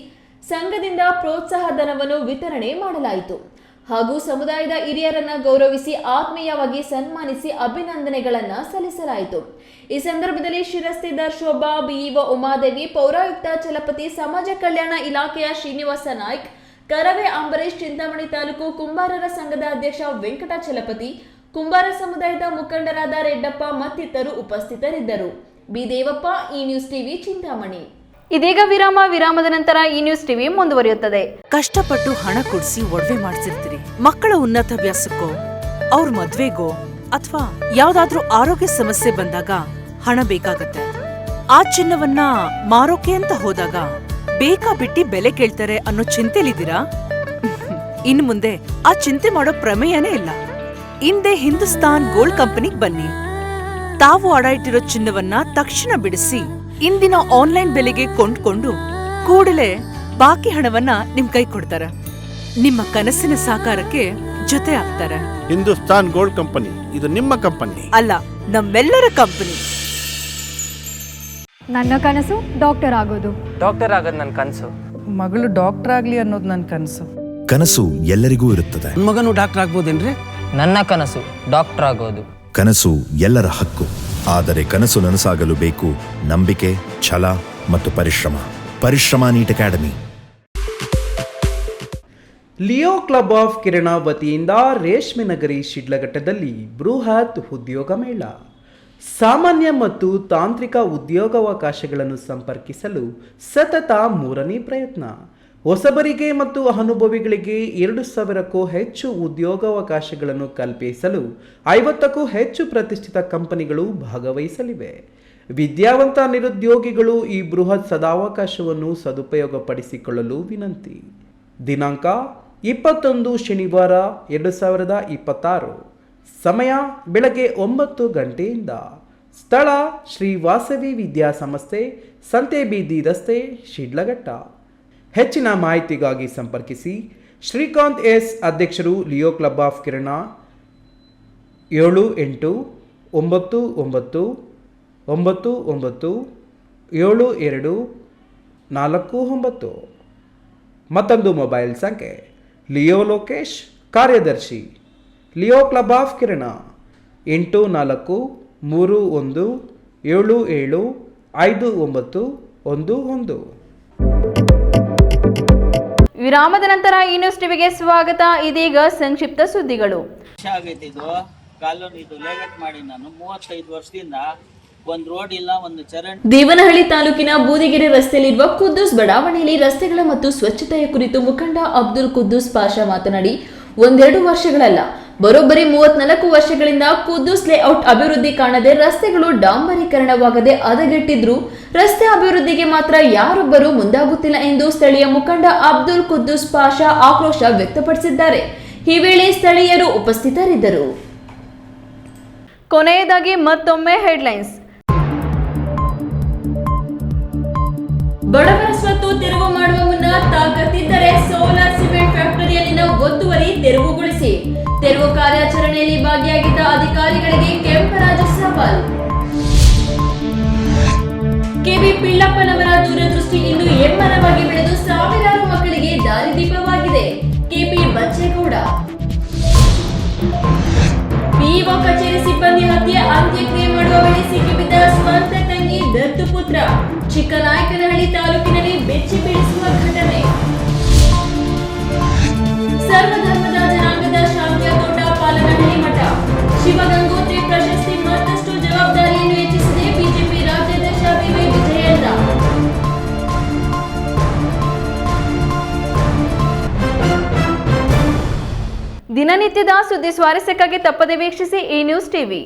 ಸಂಘದಿಂದ ಪ್ರೋತ್ಸಾಹ ಧನವನ್ನು ವಿತರಣೆ ಮಾಡಲಾಯಿತು. ಹಾಗೂ ಸಮುದಾಯದ ಹಿರಿಯರನ್ನ ಗೌರವಿಸಿ ಆತ್ಮೀಯವಾಗಿ ಸನ್ಮಾನಿಸಿ ಅಭಿನಂದನೆಗಳನ್ನು ಸಲ್ಲಿಸಲಾಯಿತು. ಈ ಸಂದರ್ಭದಲ್ಲಿ ಶಿರಸ್ತಿದಾರ್ ಶೋಭಾ, ಬಿಇಒ ಉಮಾದೇವಿ, ಪೌರಾಯುಕ್ತ ಚಲಪತಿ ಸಮಾಜ ಕಲ್ಯಾಣ ಇಲಾಖೆಯ ಶ್ರೀನಿವಾಸ ನಾಯ್ಕ್, ಕರವೇ ಅಂಬರೀಶ್ ಚಿಂತಾಮಣಿ ತಾಲೂಕು ಕುಂಬಾರರ ಸಂಘದ ಅಧ್ಯಕ್ಷ ವೆಂಕಟ ಚಲಪತಿ ಕುಂಬಾರ ಸಮುದಾಯದ ಮುಖಂಡರಾದ ರೆಡ್ಡಪ್ಪ ಮತ್ತಿತರರು ಉಪಸ್ಥಿತರಿದ್ದರು. ಬಿ ದೇವಪ್ಪ ಈ ನ್ಯೂಸ್ ಟಿವಿ, ಚಿಂತಾಮಣಿ. ಇದೀಗ ವಿರಾಮ, ವಿರಾಮದ ನಂತರ ಈ ನ್ಯೂಸ್ ಟಿವಿ ಮುಂದುವರಿಯುತ್ತದೆ. ಕಷ್ಟಪಟ್ಟು ಹಣ ಕೊಡಿಸಿ ಒಡವೆ ಮಾಡಿಸಿರ್ತೀರಿ. ಮಕ್ಕಳ ಉನ್ನತ ವ್ಯಾಸಕ್ಕೋ, ಅವ್ರ ಮದ್ವೆಗೋ, ಅಥವಾ ಯಾವ್ದಾದ್ರೂ ಆರೋಗ್ಯ ಸಮಸ್ಯೆ ಬಂದಾಗ ಹಣ ಬೇಕಾಗತ್ತೆ. ಆ ಚಿನ್ನವನ್ನ ಮಾರೋಕೆ ಅಂತ ಹೋದಾಗ ಬೇಕಾ ಬಿಟ್ಟಿ ಬೆಲೆ ಕೇಳ್ತಾರೆ ಅನ್ನೋ ಚಿಂತೆಲಿದ್ದೀರಾ? ಇನ್ ಮುಂದೆ ಆ ಚಿಂತೆ ಮಾಡೋ ಪ್ರಮೇಯನೇ ಇಲ್ಲ. ಹಿಂದೆ ಹಿಂದೂಸ್ತಾನ್ ಗೋಲ್ಡ್ ಕಂಪನಿಗೆ ಬನ್ನಿ. ತಾವು ಅಡ ಇಟ್ಟಿರೋ ಚಿನ್ನವನ್ನ ತಕ್ಷಣ ಬಿಡಿಸಿ ಇಂದಿನ ಆನ್ಲೈನ್ ಬೆಲೆಗೆ ಕೊಂಡ್ಕೊಂಡು ಕೂಡಲೇ ಬಾಕಿ ಹಣವನ್ನ ನಿಮ್ ಕೈ ಕೊಡ್ತಾರೆ. ನಿಮ್ಮ ಕನಸಿನ ಸಾಕಾರಕ್ಕೆ ಜೊತೆ ಆಗ್ತಾರೆ. ಹಿಂದೂಸ್ತಾನ್ ಗೋಲ್ಡ್ ಕಂಪನಿ ಇದು ನಿಮ್ಮ ಕಂಪನಿ. ಅಲ್ಲ ನಮ್ಮೆಲ್ಲರ ಕಂಪನಿ. ನನ್ನ ಕನಸು ಡಾಕ್ಟರ್ ಆಗೋದು. ಡಾಕ್ಟರ್ ಆಗೋದು ನನ್ನ ಕನಸು. ಮಗಳು ಡಾಕ್ಟರ್ ಆಗ್ಲಿ ಅನ್ನೋದು ನನ್ನ ಕನಸು. ಕನಸು ಎಲ್ಲರಿಗೂ ಇರುತ್ತದೆ. ಮಗನು ಡಾಕ್ಟರ್ ಆಗ್ಬೋದೇನ್ರಿ? ನನ್ನ ಕನಸು ಡಾಕ್ಟರ್ ಆಗೋದು. ಕನಸು ಎಲ್ಲರ ಹಕ್ಕು. ಆದರೆ ಕನಸು ನನಸಾಗಲು ಬೇಕು ನಂಬಿಕೆ ಛಲ ಮತ್ತು ಪರಿಶ್ರಮ. Parishrama NEET academy. Leo club of Kirana ವತಿಯಿಂದ ರೇಷ್ಮೆ ನಗರಿ ಶಿಡ್ಲಘಟ್ಟದಲ್ಲಿ ಬೃಹತ್ ಉದ್ಯೋಗ ಮೇಳ. ಸಾಮಾನ್ಯ ಮತ್ತು ತಾಂತ್ರಿಕ ಉದ್ಯೋಗಾವಕಾಶಗಳನ್ನು ಸಂಪರ್ಕಿಸಲು ಸತತ ಮೂರನೇ ಪ್ರಯತ್ನ. ಹೊಸಬರಿಗೆ ಮತ್ತು ಅನುಭವಿಗಳಿಗೆ ಎರಡು ಸಾವಿರಕ್ಕೂ ಹೆಚ್ಚು ಉದ್ಯೋಗಾವಕಾಶಗಳನ್ನು ಕಲ್ಪಿಸಲು ಐವತ್ತಕ್ಕೂ ಹೆಚ್ಚು ಪ್ರತಿಷ್ಠಿತ ಕಂಪನಿಗಳು ಭಾಗವಹಿಸಲಿವೆ. ವಿದ್ಯಾವಂತ ನಿರುದ್ಯೋಗಿಗಳು ಈ ಬೃಹತ್ ಸದಾವಕಾಶವನ್ನು ಸದುಪಯೋಗಪಡಿಸಿಕೊಳ್ಳಲು ವಿನಂತಿ. ದಿನಾಂಕ ಇಪ್ಪತ್ತೊಂದು ಶನಿವಾರ ಎರಡು ಸಾವಿರದ ಇಪ್ಪತ್ತಾರು. ಸಮಯ ಬೆಳಗ್ಗೆ ಒಂಬತ್ತು ಗಂಟೆಯಿಂದ. ಸ್ಥಳ ಶ್ರೀ ವಾಸವಿ ವಿದ್ಯಾಸಂಸ್ಥೆ, ಸಂತೆ ಬೀದಿ ರಸ್ತೆ, ಶಿಡ್ಲಘಟ್ಟ. ಹೆಚ್ಚಿನ ಮಾಹಿತಿಗಾಗಿ ಸಂಪರ್ಕಿಸಿ. ಶ್ರೀಕಾಂತ್ ಎಸ್ ಅಧ್ಯಕ್ಷರು ಲಿಯೋ ಕ್ಲಬ್ ಆಫ್ ಕಿರಣ, ಏಳು ಎಂಟು ಒಂಬತ್ತು ಒಂಬತ್ತು ಒಂಬತ್ತು ಒಂಬತ್ತು ಏಳು ಎರಡು ನಾಲ್ಕು ಒಂಬತ್ತು. ಮತ್ತೊಂದು ಮೊಬೈಲ್ ಸಂಖ್ಯೆ, ಲಿಯೋ ಲೋಕೇಶ್ ಕಾರ್ಯದರ್ಶಿ, ಲಿಯೋ ಕ್ಲಬ್ ಆಫ್ ಕಿರಣ, ಎಂಟು ನಾಲ್ಕು ಮೂರು ಒಂದು ಏಳು ಏಳು ಐದು ಒಂಬತ್ತು ಒಂದು ಒಂದು. ವಿರಾಮದ ನಂತರ ಈ ನ್ಯೂಸ್ ಟಿವಿಗೆ ಸ್ವಾಗತ. ಇದೀಗ ಸಂಕ್ಷಿಪ್ತ ಸುದ್ದಿಗಳು. ಆಗೈತೆ ಇದು. ಕಾಲೋನಿ ಇದು. ಲೇಔಟ್ ಮಾಡಿ ನಾನು. ಮೂವತ್ತೈದು ವರ್ಷದಿಂದ ಒಂದು ರೋಡ್ ಇಲ್ಲ ಒಂದು ಚರಂಡಿ ದೇವನಹಳ್ಳಿ ತಾಲೂಕಿನ ಬೂದಿಗೆರೆ ರಸ್ತೆಯಲ್ಲಿರುವ ಕುದ್ದೂಸ್ ಬಡಾವಣೆಯಲ್ಲಿ ರಸ್ತೆಗಳ ಮತ್ತು ಸ್ವಚ್ಛತೆಯ ಕುರಿತು ಮುಖಂಡ ಅಬ್ದುಲ್ ಕುದ್ದೂಸ್ ಪಾಷಾ ಮಾತನಾಡಿ ಒಂದೆರಡು ವರ್ಷಗಳಲ್ಲ. ಬರೋಬ್ಬರಿ ಮೂವತ್ನಾಲ್ಕು ವರ್ಷಗಳಿಂದ ಕುದ್ದೂಸ್ ಲೇಔಟ್ ಅಭಿವೃದ್ಧಿ ಕಾಣದೆ ರಸ್ತೆಗಳು ಡಾಂಬರೀಕರಣವಾಗದೆ ಹದಗೆಟ್ಟಿದ್ರು. ರಸ್ತೆ ಅಭಿವೃದ್ಧಿಗೆ ಮಾತ್ರ ಯಾರೊಬ್ಬರೂ ಮುಂದಾಗುತ್ತಿಲ್ಲ ಎಂದು ಸ್ಥಳೀಯ ಮುಖಂಡ ಅಬ್ದುಲ್ ಕುದ್ದೂಸ್ ಪಾಷಾ ಆಕ್ರೋಶ ವ್ಯಕ್ತಪಡಿಸಿದ್ದಾರೆ. ಈ ವೇಳೆ ಸ್ಥಳೀಯರು ಉಪಸ್ಥಿತರಿದ್ದರು. ಕೊನೆಯದಾಗಿ ಮತ್ತೊಮ್ಮೆ ಹೆಡ್ಲೈನ್ಸ್. ಬಡವರ ಸ್ವತ್ತು ತೆರವು ಮಾಡುವ ಮುನ್ನ ತಾಕತ್ತಿದ್ದರೆ ಸೋಲಾರ್ ಫ್ಯಾಕ್ಟರಿಯಲ್ಲಿನ ಒತ್ತುವರಿ ತೆರವುಗೊಳಿಸಿ. ತೆರವು ಕಾರ್ಯಾಚರಣೆಯಲ್ಲಿ ಭಾಗಿಯಾಗಿದ್ದ ಅಧಿಕಾರಿಗಳಿಗೆ ಕೆಂಪರಾಜ ಸವಾಲ್. ಕೆವಿ ಪಿಳ್ಳಪ್ಪನವರ ದೂರದೃಷ್ಟಿ ಇಂದು ಎಮ್ಮರವಾಗಿ ಬೆಳೆದು ಸಾವಿರಾರು ಮಕ್ಕಳಿಗೆ ದಾರಿದೀಪವಾಗಿದೆ. ಕೆಪಿ ಬಚ್ಚೇಗೌಡ. ಪಿಇಒ ಕಚೇರಿ ಸಿಬ್ಬಂದಿ ಹತ್ಯೆ, ಅಂತ್ಯಕ್ರಿಯೆ ಮಾಡುವ ವೇಳೆ ಸಿಕ್ಕಿಬಿದ್ದ ಸ್ವಂತ ತಂಗಿ ದತ್ತು ಪುತ್ರ. ಚಿಕ್ಕನಾಯಕನಹಳ್ಳಿ ತಾಲೂಕಿನಲ್ಲಿ ಬೆಚ್ಚಿ ಬೀಳಿಸುವ ಘಟನೆ. ಸರ್ವಧರ್ಮದ ಜನಾಂಗದ ಶಾಂತಿಯ ತೋಟ ಪಾಲನಹಳ್ಳಿ ಮಠ. ಶಿವಗಂಗೋತ್ರಿ ಪ್ರಶಸ್ತಿ ಮತ್ತಷ್ಟು ಜವಾಬ್ದಾರಿಯನ್ನು ಹೆಚ್ಚಿಸಿದೆ ಬಿಜೆಪಿ ರಾಜ್ಯಾಧ್ಯಕ್ಷ ಬಿವೈ ವಿಜಯೇಂದ್ರ. ದಿನನಿತ್ಯದ ಸುದ್ದಿ ಸ್ವಾರಸ್ಯಕ್ಕಾಗಿ ತಪ್ಪದೆ ವೀಕ್ಷಿಸಿ ಈ ನ್ಯೂಸ್ ಟಿವಿ.